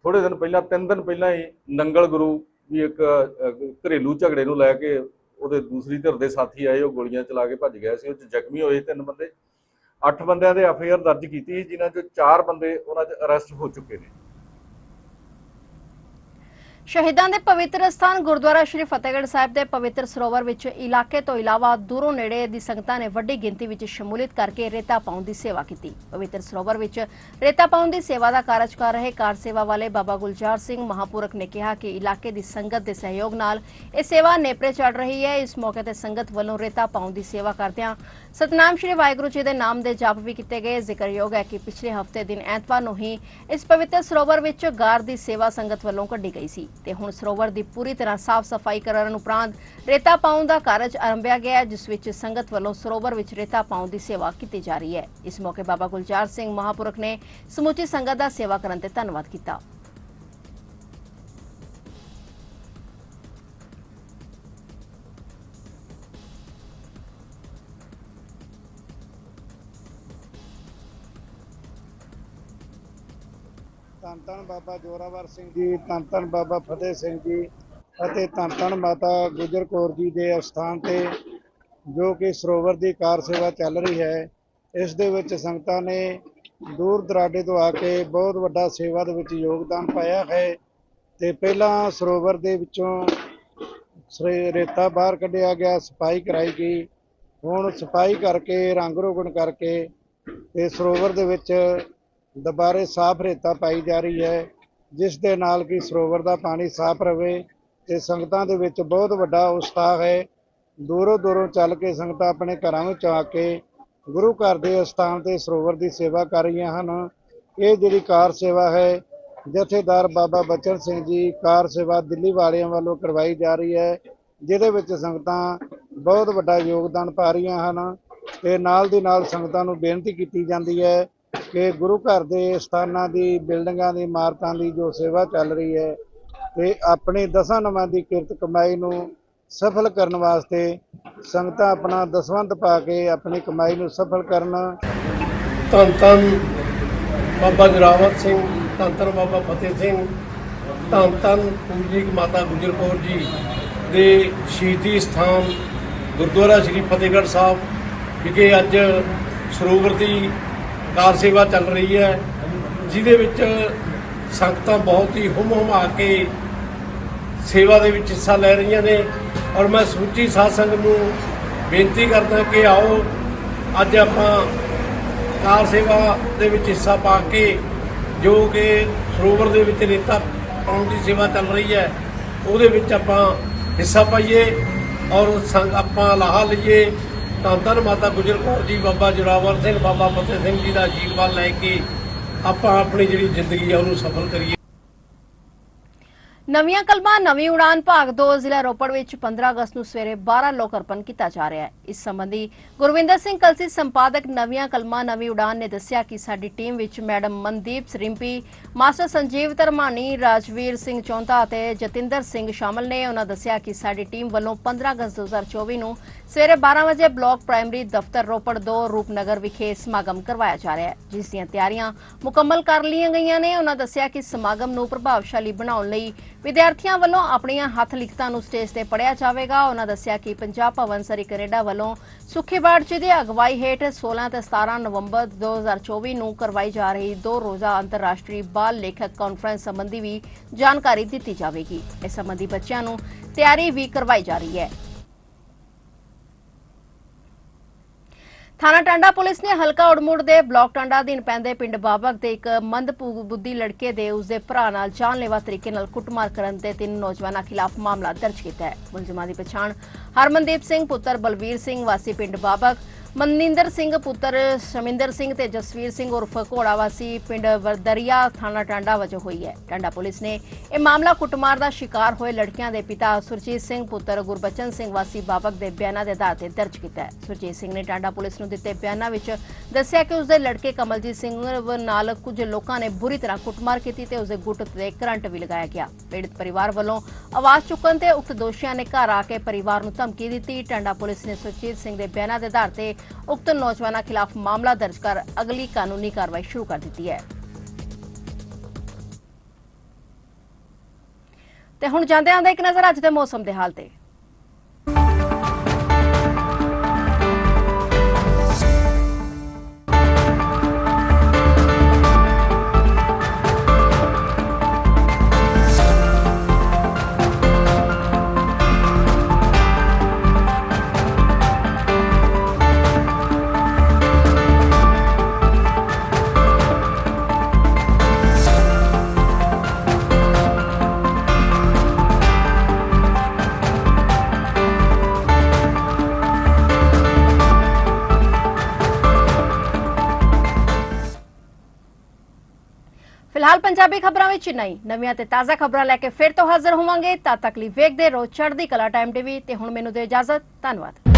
ਥੋੜੇ ਦਿਨ ਪਹਿਲਾਂ, ਤਿੰਨ ਦਿਨ ਪਹਿਲਾਂ ਹੀ ਨੰਗਲ ਗੁਰੂ ਵੀ ਇੱਕ ਘਰੇਲੂ ਝਗੜੇ ਨੂੰ ਲੈ ਕੇ ਉਹਦੇ ਦੂਸਰੀ ਧਿਰ ਦੇ ਸਾਥੀ ਆਏ, ਉਹ ਗੋਲੀਆਂ ਚਲਾ ਕੇ ਭੱਜ ਗਏ ਸੀ। ਉਹ ਚ ਜ਼ਖਮੀ ਹੋਏ ਤਿੰਨ ਬੰਦੇ। ਅੱਠ ਬੰਦਿਆਂ ਦੇ ਐਫਆਈਆਰ ਦਰਜ ਕੀਤੀ ਸੀ, ਜਿਨ੍ਹਾਂ ਚੋਂ ਚਾਰ ਬੰਦੇ ਉਹਨਾਂ 'ਚ ਅਰੈਸਟ ਹੋ ਚੁੱਕੇ ਨੇ। ਸ਼ਹੀਦਾਂ ਦੇ ਪਵਿੱਤਰ ਸਥਾਨ ਗੁਰਦੁਆਰਾ ਸ਼੍ਰੀ ਫਤਿਹਗੜ੍ਹ ਸਾਹਿਬ ਦੇ ਪਵਿੱਤਰ ਸਰੋਵਰ ਵਿੱਚ ਇਲਾਕੇ ਤੋਂ ਇਲਾਵਾ ਦੂਰੋਂ ਨੇੜੇ ਦੀ ਸੰਗਤਾਂ ਨੇ ਵੱਡੀ ਗਿਣਤੀ ਵਿੱਚ ਸ਼ਮੂਲੀਅਤ ਕਰਕੇ ਰੇਤਾ ਪਾਉਣ ਦੀ ਸੇਵਾ ਕੀਤੀ। ਪਵਿੱਤਰ ਸਰੋਵਰ ਵਿੱਚ ਰੇਤਾ ਪਾਉਣ ਦੀ ਸੇਵਾ ਦਾ ਕਾਰਜ ਕਰ ਰਹੇ ਕਾਰ ਸੇਵਾ ਵਾਲੇ ਬਾਬਾ ਗੁਲਜ਼ਾਰ ਸਿੰਘ ਮਹਾਪੁਰਖ ਨੇ ਕਿਹਾ ਕਿ ਇਲਾਕੇ ਦੀ ਸੰਗਤ ਦੇ ਸਹਿਯੋਗ ਨਾਲ ਇਹ ਸੇਵਾ ਨੇਪਰੇ ਚੜ ਰਹੀ ਹੈ। ਇਸ ਮੌਕੇ ਤੇ ਸੰਗਤ ਵੱਲੋਂ ਰੇਤਾ ਪਾਉਣ ਦੀ ਸੇਵਾ ਕਰਦਿਆਂ ਸਤਨਾਮ ਸ਼੍ਰੀ ਵਾਹਿਗੁਰੂ ਜੀ ਦੇ ਨਾਮ ਦੇ ਜਾਪ ਵੀ ਕੀਤੇ ਗਏ। ਜ਼ਿਕਰਯੋਗ ਹੈ ਕਿ ਪਿਛਲੇ ਹਫ਼ਤੇ ਦਿਨ ਐਤਵਾਰ ਨੂੰ ਹੀ ਇਸ ਪਵਿੱਤਰ ਸਰੋਵਰ ਵਿੱਚ ਗਾਰ ਦੀ ਸੇਵਾ ਸੰਗਤ ਵੱਲੋਂ ਕੱਢੀ ਗਈ ਸੀ ਤੇ ਹੁਣ ਸਰੋਵਰ ਦੀ ਪੂਰੀ ਤਰ੍ਹਾਂ ਸਾਫ਼ ਸਫ਼ਾਈ ਕਰਨ ਉਪਰੰਤ ਰੇਤਾ ਪਾਉਣ ਦਾ ਕਾਰਜ ਆਰੰਭਿਆ ਗਿਆ ਹੈ, ਜਿਸ ਵਿੱਚ ਸੰਗਤ ਵੱਲੋਂ ਸਰੋਵਰ ਵਿੱਚ ਰੇਤਾ ਪਾਉਣ ਦੀ ਸੇਵਾ ਕੀਤੀ ਜਾ ਰਹੀ ਹੈ। ਇਸ ਮੌਕੇ ਬਾਬਾ ਗੁਲਜ਼ਾਰ ਸਿੰਘ ਮਹਾਪੁਰਖ ਨੇ ਸਮੁੱਚੀ ਸੰਗਤ ਦਾ ਸੇਵਾ ਕਰਨ ਤੇ ਧੰਨਵਾਦ ਕੀਤਾ। ਧੰਨ ਧੰਨ ਬਾਬਾ ਜੋਰਾਵਰ ਸਿੰਘ ਜੀ ਧੰਨ ਧੰਨ ਬਾਬਾ ਫਤਿਹ ਸਿੰਘ ਜੀ ਅਤੇ ਧੰਨ ਧੰਨ ਮਾਤਾ ਗੁਜਰ ਕੌਰ ਜੀ ਦੇ ਅਸਥਾਨ ਤੇ ਜੋ ਕਿ ਸਰੋਵਰ ਦੀ ਕਾਰ ਸੇਵਾ ਚੱਲ ਰਹੀ ਹੈ। ਇਸ ਦੇ ਵਿੱਚ ਸੰਗਤਾਂ ਨੇ ਦੂਰ ਦਰਾਡੇ ਤੋਂ ਆ ਕੇ ਬਹੁਤ ਵੱਡਾ ਸੇਵਾ ਦੇ ਵਿੱਚ ਯੋਗਦਾਨ ਪਾਇਆ ਹੈ ਤੇ ਪਹਿਲਾਂ ਸਰੋਵਰ ਦੇ ਵਿੱਚੋਂ ਸਰੇ- ਰੇਤਾ ਬਾਹਰ ਕੱਢਿਆ ਗਿਆ ਸਫ਼ਾਈ ਕਰਾਈ ਗਈ। ਹੁਣ ਸਫ਼ਾਈ ਕਰਕੇ, ਰੰਗ ਰੋਗਣ ਕਰਕੇ ਤੇ ਸਰੋਵਰ ਦੇ ਵਿੱਚ ਦੁਬਾਰੇ ਸਾਫ਼ ਰੇਤਾ ਪਾਈ ਜਾ ਰਹੀ ਹੈ, ਜਿਸ ਦੇ ਨਾਲ ਕਿ ਸਰੋਵਰ ਦਾ ਪਾਣੀ ਸਾਫ਼ ਰਵੇ ਤੇ ਸੰਗਤਾਂ ਦੇ ਵਿੱਚ ਬਹੁਤ ਵੱਡਾ ਉਤਸ਼ਾਹ ਹੈ। ਦੂਰੋਂ ਦੂਰੋਂ ਚੱਲ ਕੇ ਸੰਗਤਾਂ ਆਪਣੇ ਘਰਾਂ ਵਿੱਚ ਆ ਕੇ ਗੁਰੂ ਘਰ ਦੇ ਅਸਥਾਨ ਤੇ ਸਰੋਵਰ ਦੀ ਸੇਵਾ ਕਰ ਰਹੀਆਂ ਹਨ। ਇਹ ਜਿਹੜੀ ਕਾਰ ਸੇਵਾ ਹੈ, ਜਥੇਦਾਰ ਬਾਬਾ ਬਚਨ ਸਿੰਘ ਜੀ ਕਾਰ ਸੇਵਾ ਦਿੱਲੀ ਵਾਲਿਆਂ ਵੱਲੋਂ ਕਰਵਾਈ ਜਾ ਰਹੀ ਹੈ, ਜਿਹਦੇ ਵਿੱਚ ਸੰਗਤਾਂ ਬਹੁਤ ਵੱਡਾ ਯੋਗਦਾਨ ਪਾ ਰਹੀਆਂ ਹਨ ਤੇ ਨਾਲ ਦੀ ਨਾਲ ਸੰਗਤਾਂ ਨੂੰ ਬੇਨਤੀ ਕੀਤੀ ਜਾਂਦੀ ਹੈ ਕਿ ਗੁਰੂ ਘਰ ਦੇ ਸਥਾਨਾਂ ਦੀ, ਬਿਲਡਿੰਗਾਂ ਦੀ, ਇਮਾਰਤਾਂ ਦੀ ਜੋ ਸੇਵਾ ਚੱਲ ਰਹੀ ਹੈ ਤੇ ਆਪਣੇ ਦਸਾਂ ਨਵਾਂ ਦੀ ਕਿਰਤ ਕਮਾਈ ਨੂੰ ਸਫਲ ਕਰਨ ਵਾਸਤੇ ਸੰਗਤਾਂ ਆਪਣਾ ਦਸਵੰਤ ਪਾ ਕੇ ਆਪਣੀ ਕਮਾਈ ਨੂੰ ਸਫਲ ਕਰਨ। ਧੰਨ ਧੰਨ ਬਾਬਾ ਜਰਾਵਰ ਸਿੰਘ, ਧੰਨ ਧੰਨ ਬਾਬਾ ਫਤਿਹ ਸਿੰਘ, ਧੰਨ ਧੰਨ ਪੂਜਨੀਕ ਮਾਤਾ ਗੁਜਰ ਕੌਰ ਜੀ ਦੇ ਸ਼ਹੀਦੀ ਸਥਾਨ ਗੁਰਦੁਆਰਾ ਸ੍ਰੀ ਫਤਿਹਗੜ੍ਹ ਸਾਹਿਬ ਵਿਖੇ ਅੱਜ ਸਰੋਵਰ ਦੀ ਕਾਰ ਸੇਵਾ ਚੱਲ ਰਹੀ ਹੈ, ਜਿਹਦੇ ਵਿੱਚ ਸੰਗਤਾਂ ਬਹੁਤ ਹੀ ਹੁੰਮ ਹੁਮਾ ਕੇ ਸੇਵਾ ਦੇ ਵਿੱਚ ਹਿੱਸਾ ਲੈ ਰਹੀਆਂ ਨੇ। ਔਰ ਮੈਂ ਸਮੁੱਚੀ ਸਾਧ ਸੰਗਤ ਨੂੰ ਬੇਨਤੀ ਕਰਦਾ ਕਿ ਆਓ, ਅੱਜ ਆਪਾਂ ਕਾਰ ਸੇਵਾ ਦੇ ਵਿੱਚ ਹਿੱਸਾ ਪਾ ਕੇ, ਜੋ ਕਿ ਸਰੋਵਰ ਦੇ ਵਿੱਚ ਰੇਤਾ ਪਾਉਣ ਦੀ ਸੇਵਾ ਚੱਲ ਰਹੀ ਹੈ, ਉਹਦੇ ਵਿੱਚ ਆਪਾਂ ਹਿੱਸਾ ਪਾਈਏ। ਔਰ ਸੰਗ, ਆਪਾਂ ਲਾਹਾ ਲਈਏ। ਧੰਨ ਮਾਤਾ ਗੁਜਰ ਕੌਰ ਜੀ, ਬਾਬਾ ਜੋਰਾਵਰ ਸਿੰਘ, ਬਾਬਾ ਫਤਿਹ ਸਿੰਘ ਜੀ ਦਾ ਆਸ਼ੀਰਵਾਦ ਲੈ ਕੇ ਆਪਾਂ ਆਪਣੀ ਜਿਹੜੀ ਜ਼ਿੰਦਗੀ ਆ ਉਹਨੂੰ ਸਫਲ ਕਰੀਏ। ਨਵੀਆਂ ਕਲਮਾਂ, ਨਵੀਂ ਉਡਾਨ ਭਾਗ 2 ਜ਼ਿਲ੍ਹਾ ਰੋਪੜ ਵਿੱਚ 15 ਅਗਸਤ ਨੂੰ ਸਵੇਰੇ 12 ਲੋਕ ਅਰਪਣ ਕੀਤਾ ਜਾ ਰਿਹਾ ਹੈ। ਇਸ ਸੰਬੰਧੀ ਗੁਰਵਿੰਦਰ ਸਿੰਘ ਕਲਸੀ, ਸੰਪਾਦਕ ਨਵੀਆਂ ਕਲਮਾਂ, ਨਵੀਂ ਉਡਾਨ ਨੇ ਦੱਸਿਆ ਕਿ ਸਾਡੀ ਟੀਮ ਵਿੱਚ ਮੈਡਮ ਮਨਦੀਪ ਸਰਿੰਪੀ, ਮਾਸਟਰ ਸੰਜੀਵ ਧਰਮਾਨੀ ਰਾਜਵੀਰ ਸਿੰਘ ਚੌਂਤਾ ਅਤੇ ਜਤਿੰਦਰ ਸਿੰਘ ਸ਼ਾਮਲ ਨੇ ਉਹਨਾਂ ਦੱਸਿਆ ਕਿ ਸਾਡੀ ਟੀਮ ਵੱਲੋਂ 15 ਅਗਸਤ 2024 ਨੂੰ ਸਵੇਰੇ 12 ਵਜੇ ਬਲਾਕ ਪ੍ਰਾਇਮਰੀ ਦਫ਼ਤਰ ਰੋਪੜ 2 ਰੂਪਨਗਰ ਵਿਖੇ ਸਮਾਗਮ ਕਰਵਾਇਆ ਜਾ ਰਿਹਾ ਹੈ, ਜਿਸ ਦੀਆਂ ਤਿਆਰੀਆਂ ਮੁਕੰਮਲ ਕਰ ਲਈਆਂ ਗਈਆਂ ਨੇ। ਉਹਨਾਂ ਦੱਸਿਆ ਕਿ ਸਮਾਗਮ ਨੂੰ ਪ੍ਰਭਾਵਸ਼ਾਲੀ ਬਣਾਉਣ ਲਈ ਵਿਦਿਆਰਥੀਆਂ ਵੱਲੋਂ ਆਪਣੀਆਂ ਹੱਥ ਲਿਖਤਾਂ ਨੂੰ ਸਟੇਜ ਤੇ ਪੜਿਆ ਜਾਵੇਗਾ। ਉਹਨਾਂ ਦੱਸਿਆ ਕਿ ਪੰਜਾਬ ਭਵਨ ਸਰੀ ਕੈਨੇਡਾ ਵੱਲੋਂ ਸੁਖੇਬਾੜ ਜੀ ਦੀ ਅਗਵਾਈ ਹੇਠ 16 ਤੇ 17 ਨਵੰਬਰ 2024 ਨੂੰ ਕਰਵਾਈ ਜਾ ਰਹੀ ਦੋ ਰੋਜ਼ਾ ਅੰਤਰਰਾਸ਼ਟਰੀ ਬਾਲ ਲੇਖਕ ਕਾਨਫਰੰਸ ਸੰਬੰਧੀ ਵੀ ਜਾਣਕਾਰੀ ਦਿੱਤੀ ਜਾਵੇਗੀ। ਇਸ ਸੰਬੰਧੀ ਬੱਚਿਆਂ ਨੂੰ ਤਿਆਰੀ ਵੀ ਕਰਵਾਈ ਜਾ ਰਹੀ ਹੈ। ਥਾਣਾ ਟਾਂਡਾ ਪੁਲਿਸ ਨੇ ਹਲਕਾ ਉੜਮੁੜ ਦੇ ਬਲਾਕ ਟਾਂਡਾ ਅਧੀਨ ਪੈਂਦੇ ਪਿੰਡ ਬਾਬਕ ਦੇ ਇੱਕ ਮੰਦ ਬੁੱਧੀ ਲੜਕੇ ਦੇ ਉਸਦੇ ਭਰਾ ਨਾਲ ਜਾਨਲੇਵਾ ਤਰੀਕੇ ਨਾਲ ਕੁੱਟਮਾਰ ਕਰਨ ਤੇ ਤਿੰਨ ਨੌਜਵਾਨਾਂ ਖਿਲਾਫ ਮਾਮਲਾ ਦਰਜ ਕੀਤਾ ਹੈ। ਮੁਲਜ਼ਮਾਂ ਦੀ ਪਛਾਣ ਹਰਮਨਦੀਪ ਸਿੰਘ, ਪੁੱਤਰ ਬਲਵੀਰ ਸਿੰਘ ਵਾਸੀ ਪਿੰਡ ਬਾਬਕ ਮਨਿੰਦਰ ਸਿੰਘ ਪੁੱਤਰ ਸ਼ਮਿੰਦਰ ਸਿੰਘ ਤੇ ਜਸਵੀਰ ਸਿੰਘ ਉਰਫ ਘੋੜਾ ਵਾਸੀ ਪਿੰਡ ਵਰਦਰੀਆ ਥਾਣਾ ਟਾਂਡਾ ਵਜੋਂ ਹੋਈ ਹੈ। ਟਾਂਡਾ ਪੁਲਿਸ ਨੇ ਇਹ ਮਾਮਲਾ ਕੁੱਟਮਾਰ ਦਾ ਸ਼ਿਕਾਰ ਹੋਏ ਲੜਕੀਆਂ ਦੇ ਪਿਤਾ ਸੁਰਜੀਤ ਸਿੰਘ ਪੁੱਤਰ ਗੁਰਬਚਨ ਸਿੰਘ ਵਾਸੀ ਬਾਬਕ ਦੇ ਬਿਆਨਾਂ ਦੇ ਆਧਾਰ ਤੇ ਦਰਜ ਕੀਤਾ ਹੈ। ਸੁਰਜੀਤ ਸਿੰਘ ਨੇ ਟਾਂਡਾ ਪੁਲਿਸ ਨੂੰ ਦਿੱਤੇ ਬਿਆਨਾਂ ਵਿੱਚ ਦੱਸਿਆ ਕਿ ਉਸਦੇ ਲੜਕੇ ਕਮਲਜੀਤ ਸਿੰਘ ਨਾਲ ਕੁਝ ਲੋਕਾਂ ਨੇ ਬੁਰੀ ਤਰ੍ਹਾਂ ਕੁੱਟਮਾਰ ਕੀਤੀ ਤੇ ਉਸਦੇ ਗੁੱਟ ਤੇ ਕਰੰਟ ਵੀ ਲਗਾਇਆ ਗਿਆ। ਪੀੜਤ ਪਰਿਵਾਰ ਵੱਲੋਂ ਆਵਾਜ਼ ਚੁੱਕਣ ਤੇ ਉਕਤ ਦੋਸ਼ੀਆਂ ਨੇ ਘਰ ਆ ਕੇ ਪਰਿਵਾਰ ਨੂੰ ਧਮਕੀ ਦਿੱਤੀ। ਟਾਂਡਾ ਪੁਲਿਸ ਨੇ ਸੁਰਜੀਤ ਸਿੰਘ ਦੇ ਬਿਆਨਾਂ ਦੇ ਆਧਾਰ ਤੇ ਉਕਤ ਨੌਜਵਾਨਾਂ ਖਿਲਾਫ ਮਾਮਲਾ ਦਰਜ ਕਰ ਅਗਲੀ ਕਾਨੂੰਨੀ ਕਾਰਵਾਈ ਸ਼ੁਰੂ ਕਰ ਦਿੱਤੀ ਹੈ। ਤੇ ਹੁਣ ਜਾਂਦੇ ਆਂਦੇ ਇੱਕ ਨਜ਼ਰ ਅੱਜ ਦੇ ਮੌਸਮ ਦੇ ਹਾਲ ਤੇ। ਪੰਜਾਬੀ ਖਬਰਾਂ ਵਿੱਚ ਨਹੀਂ ਨਵੀਆਂ ਤੇ ਤਾਜ਼ਾ ਖਬਰਾਂ ਲੈ ਕੇ ਫਿਰ ਤੋਂ ਹਾਜ਼ਰ ਹੋਵਾਂਗੇ। ਤਦ ਤੱਕ ਲਈ ਵੇਖਦੇ ਰਹੋ ਚੜ੍ਹਦੀ ਕਲਾ ਟਾਈਮ ਟੀਵੀ ਤੇ ਹੁਣ ਮੈਨੂੰ ਦਿਓ ਇਜਾਜ਼ਤ। ਧੰਨਵਾਦ।